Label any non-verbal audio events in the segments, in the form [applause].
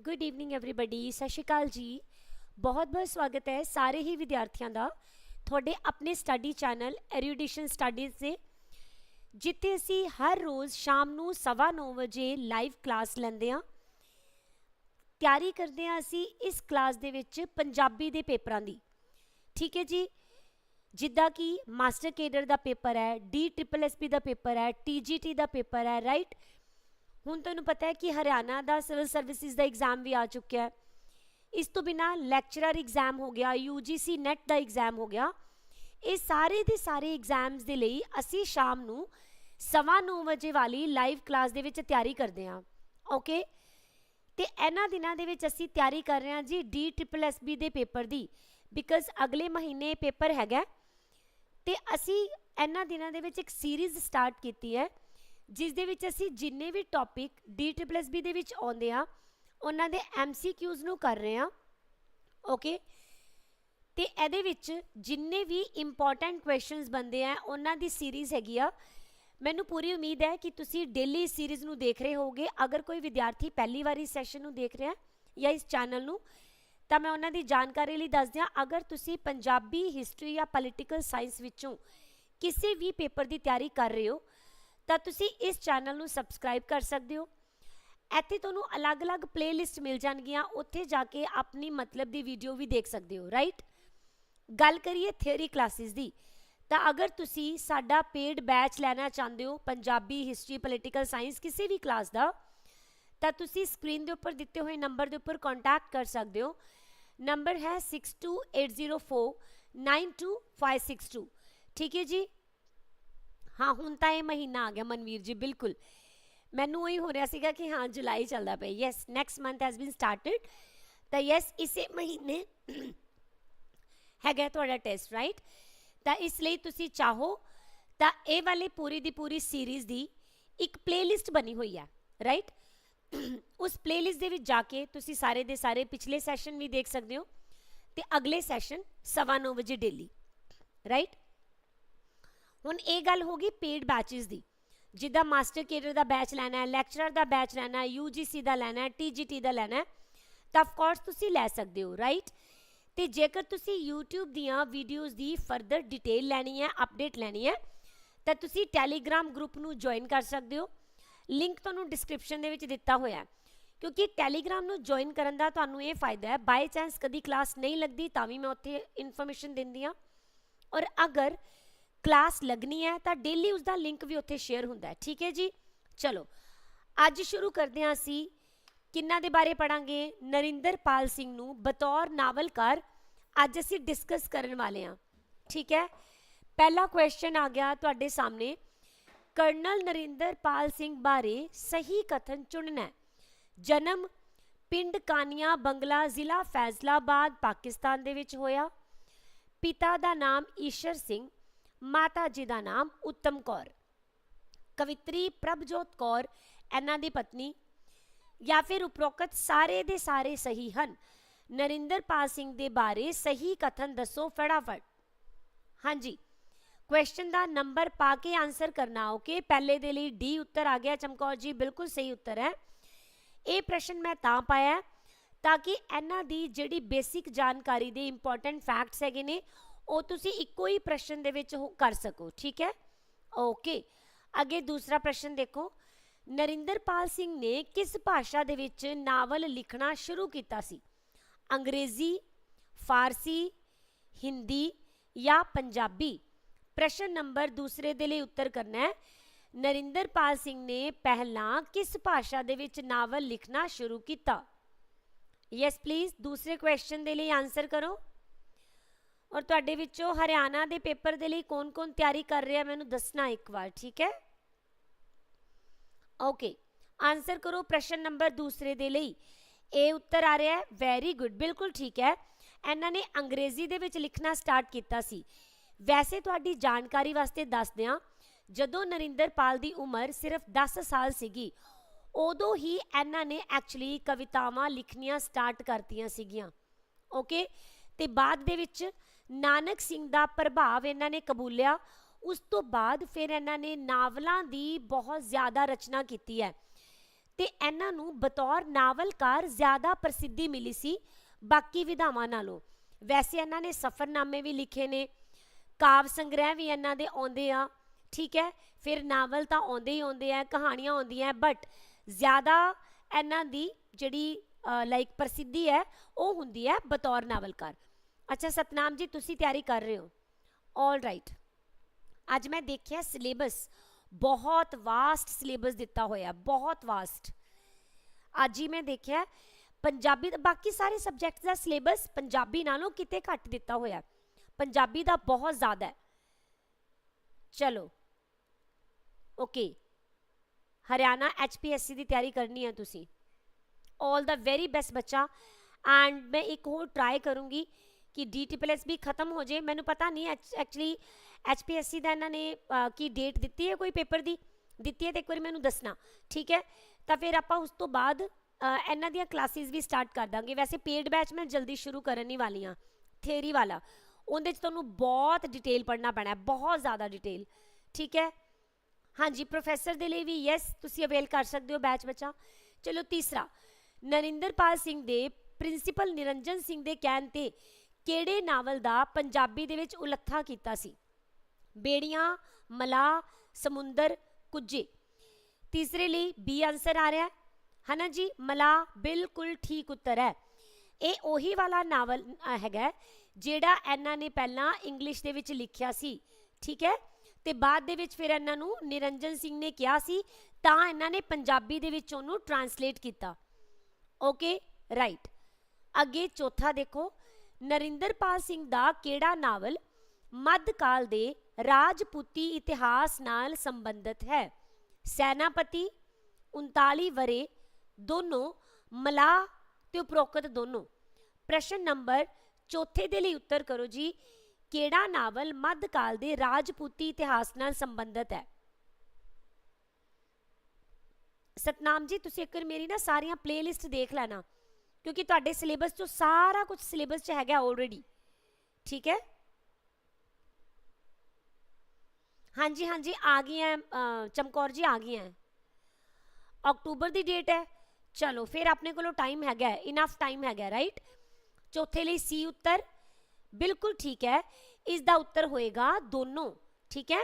Good evening everybody ਸਤਿ ਸ਼੍ਰੀ ਅਕਾਲ ਜੀ ਬਹੁਤ-ਬਹੁਤ ਸਵਾਗਤ ਹੈ ਸਾਰੇ ਹੀ ਵਿਦਿਆਰਥੀਆਂ ਦਾ ਤੁਹਾਡੇ ਆਪਣੇ ਸਟੱਡੀ ਚੈਨਲ ਐਰੀਡੀਸ਼ਨ ਸਟੱਡੀਜ਼ ਦੇ ਜਿੱਥੇ ਅਸੀਂ ਹਰ ਰੋਜ਼ ਸ਼ਾਮ ਨੂੰ 9:30 ਵਜੇ ਲਾਈਵ ਕਲਾਸ ਲੈਂਦੇ ਹਾਂ ਤਿਆਰੀ ਕਰਦੇ ਹਾਂ ਅਸੀਂ ਇਸ ਕਲਾਸ ਦੇ ਵਿੱਚ ਪੰਜਾਬੀ ਦੇ ਪੇਪਰਾਂ ਦੀ ਠੀਕ ਹੈ ਜੀ ਜਿੱਦਾਂ ਕਿ ਮਾਸਟਰ ਕੇਡਰ ਦਾ ਪੇਪਰ ਹੈ ਡੀ ਟ੍ਰਿਪਲ ਐਸਪੀ ਦਾ ਪੇਪਰ ਹੈ ਟੀਜੀਟੀ ਦਾ ਪੇਪਰ ਹੈ ਰਾਈਟ ਹੁਣ ਤੁਹਾਨੂੰ ਪਤਾ ਹੈ ਕਿ ਹਰਿਆਣਾ ਦਾ ਸਿਵਲ ਸਰਵਿਸਿਜ਼ ਦਾ ਐਗਜ਼ਾਮ ਵੀ ਆ ਚੁੱਕਿਆ ਹੈ। ਇਸ ਤੋਂ ਬਿਨਾ ਲੈਕਚਰਰ ਐਗਜ਼ਾਮ ਹੋ ਗਿਆ UGC ਨੈਟ ਦਾ ਐਗਜ਼ਾਮ ਹੋ ਗਿਆ। ਇਹ ਸਾਰੇ ਦੇ ਸਾਰੇ ਐਗਜ਼ਾਮਸ ਦੇ ਲਈ ਅਸੀਂ ਸ਼ਾਮ ਨੂੰ 9:30 ਵਜੇ ਵਾਲੀ ਲਾਈਵ ਕਲਾਸ ਦੇ ਵਿੱਚ ਤਿਆਰੀ ਕਰਦੇ ਹਾਂ। ਓਕੇ ਤੇ ਇਹਨਾਂ ਦਿਨਾਂ ਦੇ ਵਿੱਚ ਅਸੀਂ ਤਿਆਰੀ ਕਰ ਰਹੇ ਹਾਂ ਜੀ ਡੀ ਟ੍ਰਿਪਲ ਐਸਬੀ ਦੇ ਪੇਪਰ ਦੀ ਬਿਕਾਜ਼ ਅਗਲੇ ਮਹੀਨੇ ਪੇਪਰ ਹੈਗਾ। ਤੇ ਅਸੀਂ ਇਹਨਾਂ ਦਿਨਾਂ ਦੇ ਵਿੱਚ ਇੱਕ ਸੀਰੀਜ਼ ਸਟਾਰਟ ਕੀਤੀ ਹੈ। ਜਿਸ ਦੇ ਵਿੱਚ ਅਸੀਂ ਜਿੰਨੇ ਵੀ ਟੌਪਿਕ ਡੀ ਦੇ ਵਿੱਚ ਆਉਂਦੇ ਆ, ਉਹਨਾਂ ਦੇ MCQs ਨੂੰ ਕਰ ਰਹੇ ਆ ਓਕੇ ਤੇ ਇਹਦੇ ਵਿੱਚ ਜਿੰਨੇ ਵੀ ਇੰਪੋਰਟੈਂਟ ਕੁਐਸਚਨਸ ਬੰਦੇ ਆ, ਉਹਨਾਂ ਦੀ ਸੀਰੀਜ਼ ਹੈਗੀ ਆ। ਮੈਨੂੰ ਪੂਰੀ ਉਮੀਦ ਹੈ ਕਿ ਤੁਸੀਂ ਡੇਲੀ ਇਸ ਸੀਰੀਜ਼ ਨੂੰ ਦੇਖ ਰਹੇ ਹੋਗੇ ਅਗਰ ਕੋਈ ਵਿਦਿਆਰਥੀ ਪਹਿਲੀ ਵਾਰੀ ਸੈਸ਼ਨ ਨੂੰ ਦੇਖ ਰਿਹਾ ਜਾਂ ਇਸ ਚੈਨਲ ਨੂੰ, ਤਾਂ ਮੈਂ ਉਹਨਾਂ ਦੀ ਜਾਣਕਾਰੀ ਲਈ ਦੱਸ ਦਿਆਂ, ਅਗਰ ਤੁਸੀਂ ਪੰਜਾਬੀ ਹਿਸਟਰੀ ਜਾਂ ਪੋਲੀਟੀਕਲ ਸਾਇੰਸ ਵਿੱਚੋਂ ਕਿਸੇ ਵੀ ਪੇਪਰ ਦੀ ਤਿਆਰੀ ਕਰ ਰਹੇ ਹੋ ਤਾਂ ਤੁਸੀਂ ਇਸ ਚੈਨਲ ਨੂੰ ਸਬਸਕ੍ਰਾਈਬ ਕਰ ਸਕਦੇ ਹੋ। ਇੱਥੇ ਤੁਹਾਨੂੰ ਅਲੱਗ-ਅਲੱਗ ਪਲੇਲਿਸਟ ਮਿਲ ਜਾਣਗੀਆਂ। ਉੱਥੇ ਜਾ ਕੇ ਆਪਣੀ ਮਤਲਬ ਦੀ ਵੀਡੀਓ ਵੀ ਦੇਖ ਸਕਦੇ ਹੋ ਰਾਈਟ ਗੱਲ ਕਰੀਏ ਥਿਉਰੀ ਕਲਾਸਿਸ ਦੀ, ਤਾਂ ਅਗਰ ਤੁਸੀਂ ਸਾਡਾ ਪੇਡ ਬੈਚ ਲੈਣਾ ਚਾਹੁੰਦੇ ਹੋ, ਪੰਜਾਬੀ ਹਿਸਟਰੀ ਪੋਲੀਟੀਕਲ ਸਾਇੰਸ ਕਿਸੇ ਵੀ ਕਲਾਸ ਦਾ, ਤਾਂ ਤੁਸੀਂ ਸਕਰੀਨ ਦੇ ਉੱਪਰ ਦਿੱਤੇ ਹੋਏ ਨੰਬਰ ਦੇ ਉੱਪਰ ਕੰਟੈਕਟ ਕਰ ਸਕਦੇ ਹੋ। ਨੰਬਰ ਹੈ 6280492562 ਠੀਕ ਹੈ ਜੀ? ਹਾਂ, ਹੁਣ ਤਾਂ ਇਹ ਮਹੀਨਾ ਆ ਗਿਆ ਮਨਵੀਰ ਜੀ, ਬਿਲਕੁਲ। ਮੈਨੂੰ ਉਹੀ ਹੋ ਰਿਹਾ ਸੀਗਾ ਕਿ ਹਾਂ, ਜੁਲਾਈ ਚੱਲਦਾ ਪਿਆ yes next month has been started ਤਾਂ ਯੈਸ ਇਸੇ ਮਹੀਨੇ ਹੈਗਾ ਤੁਹਾਡਾ ਟੈਸਟ ਰਾਈਟ ਤਾਂ ਇਸ ਲਈ ਤੁਸੀਂ ਚਾਹੋ, ਤਾਂ ਇਹ ਵਾਲੀ ਪੂਰੀ ਦੀ ਪੂਰੀ ਸੀਰੀਜ਼ ਦੀ ਇੱਕ ਪਲੇਲਿਸਟ ਬਣੀ ਹੋਈ ਹੈ ਰਾਈਟ ਉਸ ਪਲੇਲਿਸਟ ਦੇ ਵਿੱਚ ਜਾ ਕੇ ਤੁਸੀਂ ਸਾਰੇ ਦੇ ਸਾਰੇ ਪਿਛਲੇ ਸੈਸ਼ਨ ਵੀ ਦੇਖ ਸਕਦੇ ਹੋ ਤੇ ਅਗਲੇ ਸੈਸ਼ਨ 9:30 ਵਜੇ ਡੇਲੀ ਰਾਈਟ ਹੁਣ ਇਹ ਗੱਲ ਹੋ ਗਈ ਪੇਡ ਬੈਚਸ ਦੀ। ਜਿੱਦਾਂ ਮਾਸਟਰ ਕੇਡਰ ਦਾ ਬੈਚ ਲੈਣਾ ਹੈ ਲੈਕਚਰਰ ਦਾ ਬੈਚ ਲੈਣਾ ਹੈ UGC ਦਾ ਲੈਣਾ ਹੈ TGT ਦਾ ਲੈਣਾ ਹੈ, ਤਾਂ ਆਫ ਕੋਰਸ ਤੁਸੀਂ ਲੈ ਸਕਦੇ ਹੋ ਰਾਈਟ ਤੇ ਜੇਕਰ ਤੁਸੀਂ YouTube ਦੀਆਂ ਵੀਡੀਓਜ਼ ਦੀ ਫਰਦਰ ਡਿਟੇਲ ਲੈਣੀ ਹੈ ਅਪਡੇਟ ਲੈਣੀ ਹੈ, ਤਾਂ ਤੁਸੀਂ ਟੈਲੀਗ੍ਰਾਮ ਗਰੁੱਪ ਨੂੰ ਜੁਆਇਨ ਕਰ ਸਕਦੇ ਹੋ। ਲਿੰਕ ਤੁਹਾਨੂੰ ਡਿਸਕ੍ਰਿਪਸ਼ਨ ਦੇ ਵਿੱਚ ਦਿੱਤਾ ਹੋਇਆ ਹੈ। ਕਿਉਂਕਿ ਟੈਲੀਗ੍ਰਾਮ ਨੂੰ ਜੁਆਇਨ ਕਰਨ ਦਾ ਤੁਹਾਨੂੰ ਇਹ ਫਾਇਦਾ ਹੈ ਬਾਈ ਚਾਂਸ ਕਦੀ ਕਲਾਸ ਨਹੀਂ ਲੱਗਦੀ, ਤਾਂ ਵੀ ਮੈਂ ਉੱਥੇ ਇਨਫੋਰਮੇਸ਼ਨ ਦਿੰਦੀ ਆ ਔਰ ਅਗਰ ਕਲਾਸ ਲੱਗਣੀ ਹੈ, ਤਾਂ ਡੇਲੀ ਉਸ ਦਾ ਲਿੰਕ ਵੀ ਉੱਥੇ ਸ਼ੇਅਰ ਹੁੰਦਾ ਹੈ। ਠੀਕ ਹੈ ਜੀ? ਚਲੋ, ਅੱਜ ਸ਼ੁਰੂ ਕਰਦੇ ਹਾਂ ਅਸੀਂ। ਕਿੰਨਾ ਦੇ ਬਾਰੇ ਪੜਾਂਗੇ ਨਰਿੰਦਰਪਾਲ ਸਿੰਘ ਨੂੰ ਬਤੌਰ ਨਾਵਲਕਾਰ ਅੱਜ ਅਸੀਂ ਡਿਸਕਸ ਕਰਨ ਵਾਲੇ ਹਾਂ। ਠੀਕ ਹੈ? ਪਹਿਲਾ ਕੁਐਸਚਨ ਆ ਗਿਆ ਤੁਹਾਡੇ ਸਾਹਮਣੇ। ਕਰਨਲ ਨਰਿੰਦਰਪਾਲ ਸਿੰਘ ਬਾਰੇ ਸਹੀ ਕਥਨ ਚੁਣਨਾ ਹੈ। ਜਨਮ ਪਿੰਡ ਕਾਨੀਆ, ਬੰਗਲਾ ਜ਼ਿਲ੍ਹਾ ਫੈਜ਼ਲਾਬਾਦ, ਪਾਕਿਸਤਾਨ ਦੇ ਵਿੱਚ ਹੋਇਆ। ਪਿਤਾ ਦਾ ਨਾਮ ਈਸ਼ਰ ਸਿੰਘ। ਮਾਤਾ ਜੀ ਦਾ ਨਾਮ ਉੱਤਮ ਕੌਰ। ਕਵਿਤਰੀ ਪ੍ਰਭਜੋਤ ਕੌਰ, ਇਹਨਾਂ ਦੀ ਪਤਨੀ, ਜਾਂ ਫਿਰ ਉਪਰੋਕਤ ਸਾਰੇ ਦੇ ਸਾਰੇ ਸਹੀ ਹਨ। ਨਰਿੰਦਰਪਾਲ ਸਿੰਘ ਦੇ ਬਾਰੇ ਸਹੀ ਕਥਨ ਦੱਸੋ ਫਟਾਫਟ। ਹਾਂਜੀ ਕੁਐਸਚਨ ਦਾ ਨੰਬਰ ਪਾ ਕੇ ਆਨਸਰ ਕਰਨਾ ਓਕੇ ਪਹਿਲੇ ਦੇ ਲਈ ਡੀ ਉੱਤਰ ਆ ਗਿਆ, ਚਮਕੌਰ ਜੀ, ਬਿਲਕੁਲ ਸਹੀ ਉੱਤਰ ਹੈ। ਇਹ ਪ੍ਰਸ਼ਨ ਮੈਂ ਤਾਂ ਪਾਇਆ ਤਾਂ ਕਿ ਇਹਨਾਂ ਦੀ ਜਿਹੜੀ ਬੇਸਿਕ ਜਾਣਕਾਰੀ ਦੇ ਇੰਪੋਰਟੈਂਟ ਫੈਕਟਸ ਹੈਗੇ ਨੇ ਉਹ ਤੁਸੀਂ ਇੱਕੋ ਹੀ ਪ੍ਰਸ਼ਨ ਦੇ ਵਿੱਚ ਕਰ ਸਕੋ, ਠੀਕ ਹੈ? ਓਕੇ ਅੱਗੇ ਦੂਸਰਾ ਪ੍ਰਸ਼ਨ ਦੇਖੋ। ਨਰਿੰਦਰਪਾਲ ਸਿੰਘ ਨੇ ਕਿਸ ਭਾਸ਼ਾ ਦੇ ਵਿੱਚ ਨਾਵਲ ਲਿਖਣਾ ਸ਼ੁਰੂ ਕੀਤਾ ਸੀ? ਅੰਗਰੇਜ਼ੀ, ਫਾਰਸੀ, ਹਿੰਦੀ ਜਾਂ ਪੰਜਾਬੀ? ਪ੍ਰਸ਼ਨ ਨੰਬਰ ਦੂਸਰੇ ਦੇ ਲਈ ਉੱਤਰ ਕਰਨਾ ਹੈ। ਨਰਿੰਦਰਪਾਲ ਸਿੰਘ ਨੇ ਪਹਿਲਾਂ ਕਿਸ ਭਾਸ਼ਾ ਦੇ ਵਿੱਚ ਨਾਵਲ ਲਿਖਣਾ ਸ਼ੁਰੂ ਕੀਤਾ? ਯੈਸ ਪਲੀਜ਼ ਦੂਸਰੇ ਕੁਐਸਚਨ ਦੇ ਲਈ ਆਨਸਰ ਕਰੋ। ਔਰ ਤੁਹਾਡੇ ਵਿੱਚੋਂ ਹਰਿਆਣਾ ਦੇ ਪੇਪਰ ਦੇ ਲਈ ਕੌਣ-ਕੌਣ ਤਿਆਰੀ ਕਰ ਰਿਹਾ ਮੈਨੂੰ ਦੱਸਣਾ ਇੱਕ ਵਾਰ, ਠੀਕ ਹੈ? ਓਕੇ ਆਨਸਰ ਕਰੋ ਪ੍ਰਸ਼ਨ ਨੰਬਰ ਦੂਸਰੇ ਦੇ ਲਈ। ਇਹ ਉੱਤਰ ਆ ਰਿਹਾ ਹੈ ਵੈਰੀ ਗੁੱਡ ਬਿਲਕੁਲ ਠੀਕ ਹੈ। ਇਹਨਾਂ ਨੇ ਅੰਗਰੇਜ਼ੀ ਦੇ ਵਿੱਚ ਲਿਖਣਾ ਸਟਾਰਟ ਕੀਤਾ ਸੀ। ਵੈਸੇ ਤੁਹਾਡੀ ਜਾਣਕਾਰੀ ਵਾਸਤੇ ਦੱਸ ਦਿਆਂ ਜਦੋਂ ਨਰਿੰਦਰਪਾਲ ਦੀ ਉਮਰ ਸਿਰਫ 10 ਸਾਲ ਸੀਗੀ, ਉਦੋਂ ਹੀ ਇਹਨਾਂ ਨੇ ਐਕਚੁਅਲੀ ਕਵਿਤਾਵਾਂ ਲਿਖਣੀਆਂ ਸਟਾਰਟ ਕਰਤੀਆਂ ਸੀਗੀਆਂ। ਓਕੇ ਤੇ ਬਾਅਦ ਦੇ ਵਿੱਚ ਨਾਨਕ ਸਿੰਘ ਦਾ ਪ੍ਰਭਾਵ ਇਹਨਾਂ ਨੇ ਕਬੂਲਿਆ। ਉਸ ਤੋਂ ਬਾਅਦ ਫਿਰ ਇਹਨਾਂ ਨੇ ਨਾਵਲਾਂ ਦੀ ਬਹੁਤ ਜ਼ਿਆਦਾ ਰਚਨਾ ਕੀਤੀ ਹੈ। ਤੇ ਇਹਨਾਂ ਨੂੰ ਬਤੌਰ ਨਾਵਲਕਾਰ ਜ਼ਿਆਦਾ ਪ੍ਰਸਿੱਧੀ ਮਿਲੀ ਸੀ। ਬਾਕੀ ਵਿਧਾਵਾਂ ਨਾਲੋਂ। ਵੈਸੇ ਇਹਨਾਂ ਨੇ ਸਫ਼ਰਨਾਮੇ ਵੀ ਲਿਖੇ ਨੇ। ਕਾਵ ਸੰਗ੍ਰਹਿ ਵੀ ਇਹਨਾਂ ਦੇ ਆਉਂਦੇ ਆ। ਠੀਕ ਹੈ? ਫਿਰ ਨਾਵਲ ਤਾਂ ਆਉਂਦੇ ਹੀ ਆਉਂਦੇ ਆ, ਕਹਾਣੀਆਂ ਆਉਂਦੀਆਂ ਬਟ ਜ਼ਿਆਦਾ ਇਹਨਾਂ ਦੀ ਜਿਹੜੀ ਲਾਈਕ ਪ੍ਰਸਿੱਧੀ ਹੈ, ਉਹ ਹੁੰਦੀ ਹੈ ਬਤੌਰ ਨਾਵਲਕਾਰ। ਅੱਛਾ ਸਤਨਾਮ ਜੀ ਤੁਸੀਂ ਤਿਆਰੀ ਕਰ ਰਹੇ ਹੋ ਆਲ ਰਾਈਟ ਅੱਜ ਮੈਂ ਦੇਖਿਆ ਸਿਲੇਬਸ ਬਹੁਤ ਵਾਸਟ ਸਿਲੇਬਸ ਦਿੱਤਾ ਹੋਇਆ ਬਹੁਤ ਵਾਸਟ ਅੱਜ ਹੀ ਮੈਂ ਦੇਖਿਆ ਪੰਜਾਬੀ ਦਾ ਬਾਕੀ ਸਾਰੇ ਸਬਜੈਕਟਸ ਦਾ ਸਿਲੇਬਸ ਪੰਜਾਬੀ ਨਾਲੋਂ ਕਿਤੇ ਘੱਟ ਦਿੱਤਾ ਹੋਇਆ ਪੰਜਾਬੀ ਦਾ ਬਹੁਤ ਜ਼ਿਆਦਾ ਹੈ ਚਲੋ ਓਕੇ ਹਰਿਆਣਾ ਐਚਪੀਐਸਸੀ ਦੀ ਤਿਆਰੀ ਕਰਨੀ ਹੈ ਤੁਸੀਂ 올 ਦਾ ਵੈਰੀ ਬੈਸਟ ਬੱਚਾ ਐਂਡ ਮੈਂ ਇੱਕ ਹੋਰ ਟਰਾਈ ਕਰੂੰਗੀ ਕਿ ਡੀਟੀਪੀਐਸ ਵੀ ਖਤਮ ਹੋ ਜੇ, ਮੈਨੂੰ ਪਤਾ ਨਹੀਂ ਐਕਚੁਅਲੀ ਐਚਪੀਐਸਸੀ ਦਾ ਇਹਨਾਂ ਨੇ ਕੀ ਡੇਟ ਦਿੱਤੀ ਹੈ ਕੋਈ ਪੇਪਰ ਦੀ? ਦਿੱਤੀ ਹੈ ਤੇ ਇੱਕ ਵਾਰੀ ਮੈਨੂੰ ਦੱਸਣਾ, ਠੀਕ ਹੈ? ਤਾਂ ਫਿਰ ਆਪਾਂ ਉਸ ਤੋਂ ਬਾਅਦ ਇਹਨਾਂ ਦੀਆਂ ਕਲਾਸਿਸ ਵੀ ਸਟਾਰਟ ਕਰ ਦਾਂਗੇ। ਵੈਸੇ ਪੇਡ ਬੈਚ ਮੈਂ ਜਲਦੀ ਸ਼ੁਰੂ ਕਰਨ ਹੀ ਵਾਲੀ ਹਾਂ ਥਿਊਰੀ ਵਾਲਾ। ਉਹਦੇ 'ਚ ਤੁਹਾਨੂੰ ਬਹੁਤ ਡਿਟੇਲ ਪੜ੍ਹਨਾ ਪੈਣਾ ਹੈ ਬਹੁਤ ਜ਼ਿਆਦਾ ਡਿਟੇਲ ਠੀਕ ਹੈ? ਹਾਂਜੀ ਪ੍ਰੋਫੈਸਰ ਦੇ ਲਈ ਵੀ ਯੈਸ ਤੁਸੀਂ ਅਵੇਲ ਕਰ ਸਕਦੇ ਹੋ ਬੈਚ ਬੱਚਾ। ਚਲੋ ਤੀਸਰਾ, ਨਰਿੰਦਰਪਾਲ ਸਿੰਘ ਦੇ ਪ੍ਰਿੰਸੀਪਲ ਨਿਰੰਜਨ ਸਿੰਘ ਦੇ ਕਹਿਣ ਤੇ ਕਿਹੜੇ ਨਾਵਲ ਦਾ ਪੰਜਾਬੀ ਦੇ ਵਿੱਚ ਉਲੱਥਾ ਕੀਤਾ ਸੀ? ਬੇੜੀਆਂ, ਮਲਾ, ਸਮੁੰਦਰ, ਕੁੱਜੇ। ਤੀਸਰੇ ਲਈ ਬੀ ਆਨਸਰ ਆ ਰਿਹਾ ਹੈ। ਹਨਾ ਜੀ? ਮਲਾ ਬਿਲਕੁਲ ਠੀਕ ਉੱਤਰ ਹੈ। ਇਹ ਉਹੀ ਵਾਲਾ ਨਾਵਲ ਹੈਗਾ ਜਿਹੜਾ ਇਹਨਾਂ ਨੇ ਪਹਿਲਾਂ ਇੰਗਲਿਸ਼ ਦੇ ਵਿੱਚ ਲਿਖਿਆ ਸੀ। ਠੀਕ ਹੈ? ਤੇ ਬਾਅਦ ਦੇ ਵਿੱਚ ਫਿਰ ਇਹਨਾਂ ਨੂੰ ਨਿਰੰਜਨ ਸਿੰਘ ਨੇ ਕਿਹਾ ਸੀ, ਤਾਂ ਇਹਨਾਂ ਨੇ ਪੰਜਾਬੀ ਦੇ ਵਿੱਚ ਉਹਨੂੰ ਟਰਾਂਸਲੇਟ ਕੀਤਾ। ਓਕੇ ਰਾਈਟ ਅੱਗੇ ਚੌਥਾ ਦੇਖੋ। ਨਰਿੰਦਰਪਾਲ ਸਿੰਘ ਦਾ ਕਿਹੜਾ ਨਾਵਲ ਮੱਧਕਾਲ ਦੇ ਰਾਜਪੂਤੀ ਇਤਿਹਾਸ ਨਾਲ ਸੰਬੰਧਿਤ ਹੈ? ਸੈਨਾਪਤੀ 39 ਵਰੇ ਦੋਨੋਂ ਮਲਾਹ ਤੇ ਉਪਰੋਕਤ ਦੋਨੋਂ। ਪ੍ਰਸ਼ਨ ਨੰਬਰ ਚੌਥੇ ਦੇ ਲਈ ਉੱਤਰ ਕਰੋ ਜੀ। ਕਿਹੜਾ ਨਾਵਲ ਮੱਧਕਾਲ ਦੇ ਰਾਜਪੂਤੀ ਇਤਿਹਾਸ ਨਾਲ ਸੰਬੰਧਿਤ ਹੈ? ਸਤਨਾਮ ਜੀ, ਤੁਸੀਂ ਇੱਕ ਮੇਰੀ ਨਾ ਸਾਰੀਆਂ ਪਲੇਲਿਸਟ ਦੇਖ ਲੈਣਾ। ਕਿਉਂਕਿ ਤੁਹਾਡੇ ਸਿਲੇਬਸ 'ਚੋਂ ਸਾਰਾ ਕੁਝ ਸਿਲੇਬਸ 'ਚ ਹੈਗਾ ਆਲਰੇਡੀ ਠੀਕ ਹੈ? ਹਾਂਜੀ ਹਾਂਜੀ, ਆ ਗਈਆਂ ਚਮਕੌਰ ਜੀ ਆ ਗਈਆਂ। ਅਕਤੂਬਰ ਦੀ ਡੇਟ ਹੈ। ਚਲੋ, ਫਿਰ ਆਪਣੇ ਕੋਲੋਂ ਟਾਈਮ ਹੈਗਾ ਇਨਫ ਟਾਈਮ ਹੈਗਾ ਰਾਈਟ ਚੌਥੇ ਲਈ ਸੀ ਉੱਤਰ। ਬਿਲਕੁਲ ਠੀਕ ਹੈ। ਇਸ ਦਾ ਉੱਤਰ ਹੋਏਗਾ ਦੋਨੋਂ। ਠੀਕ ਹੈ?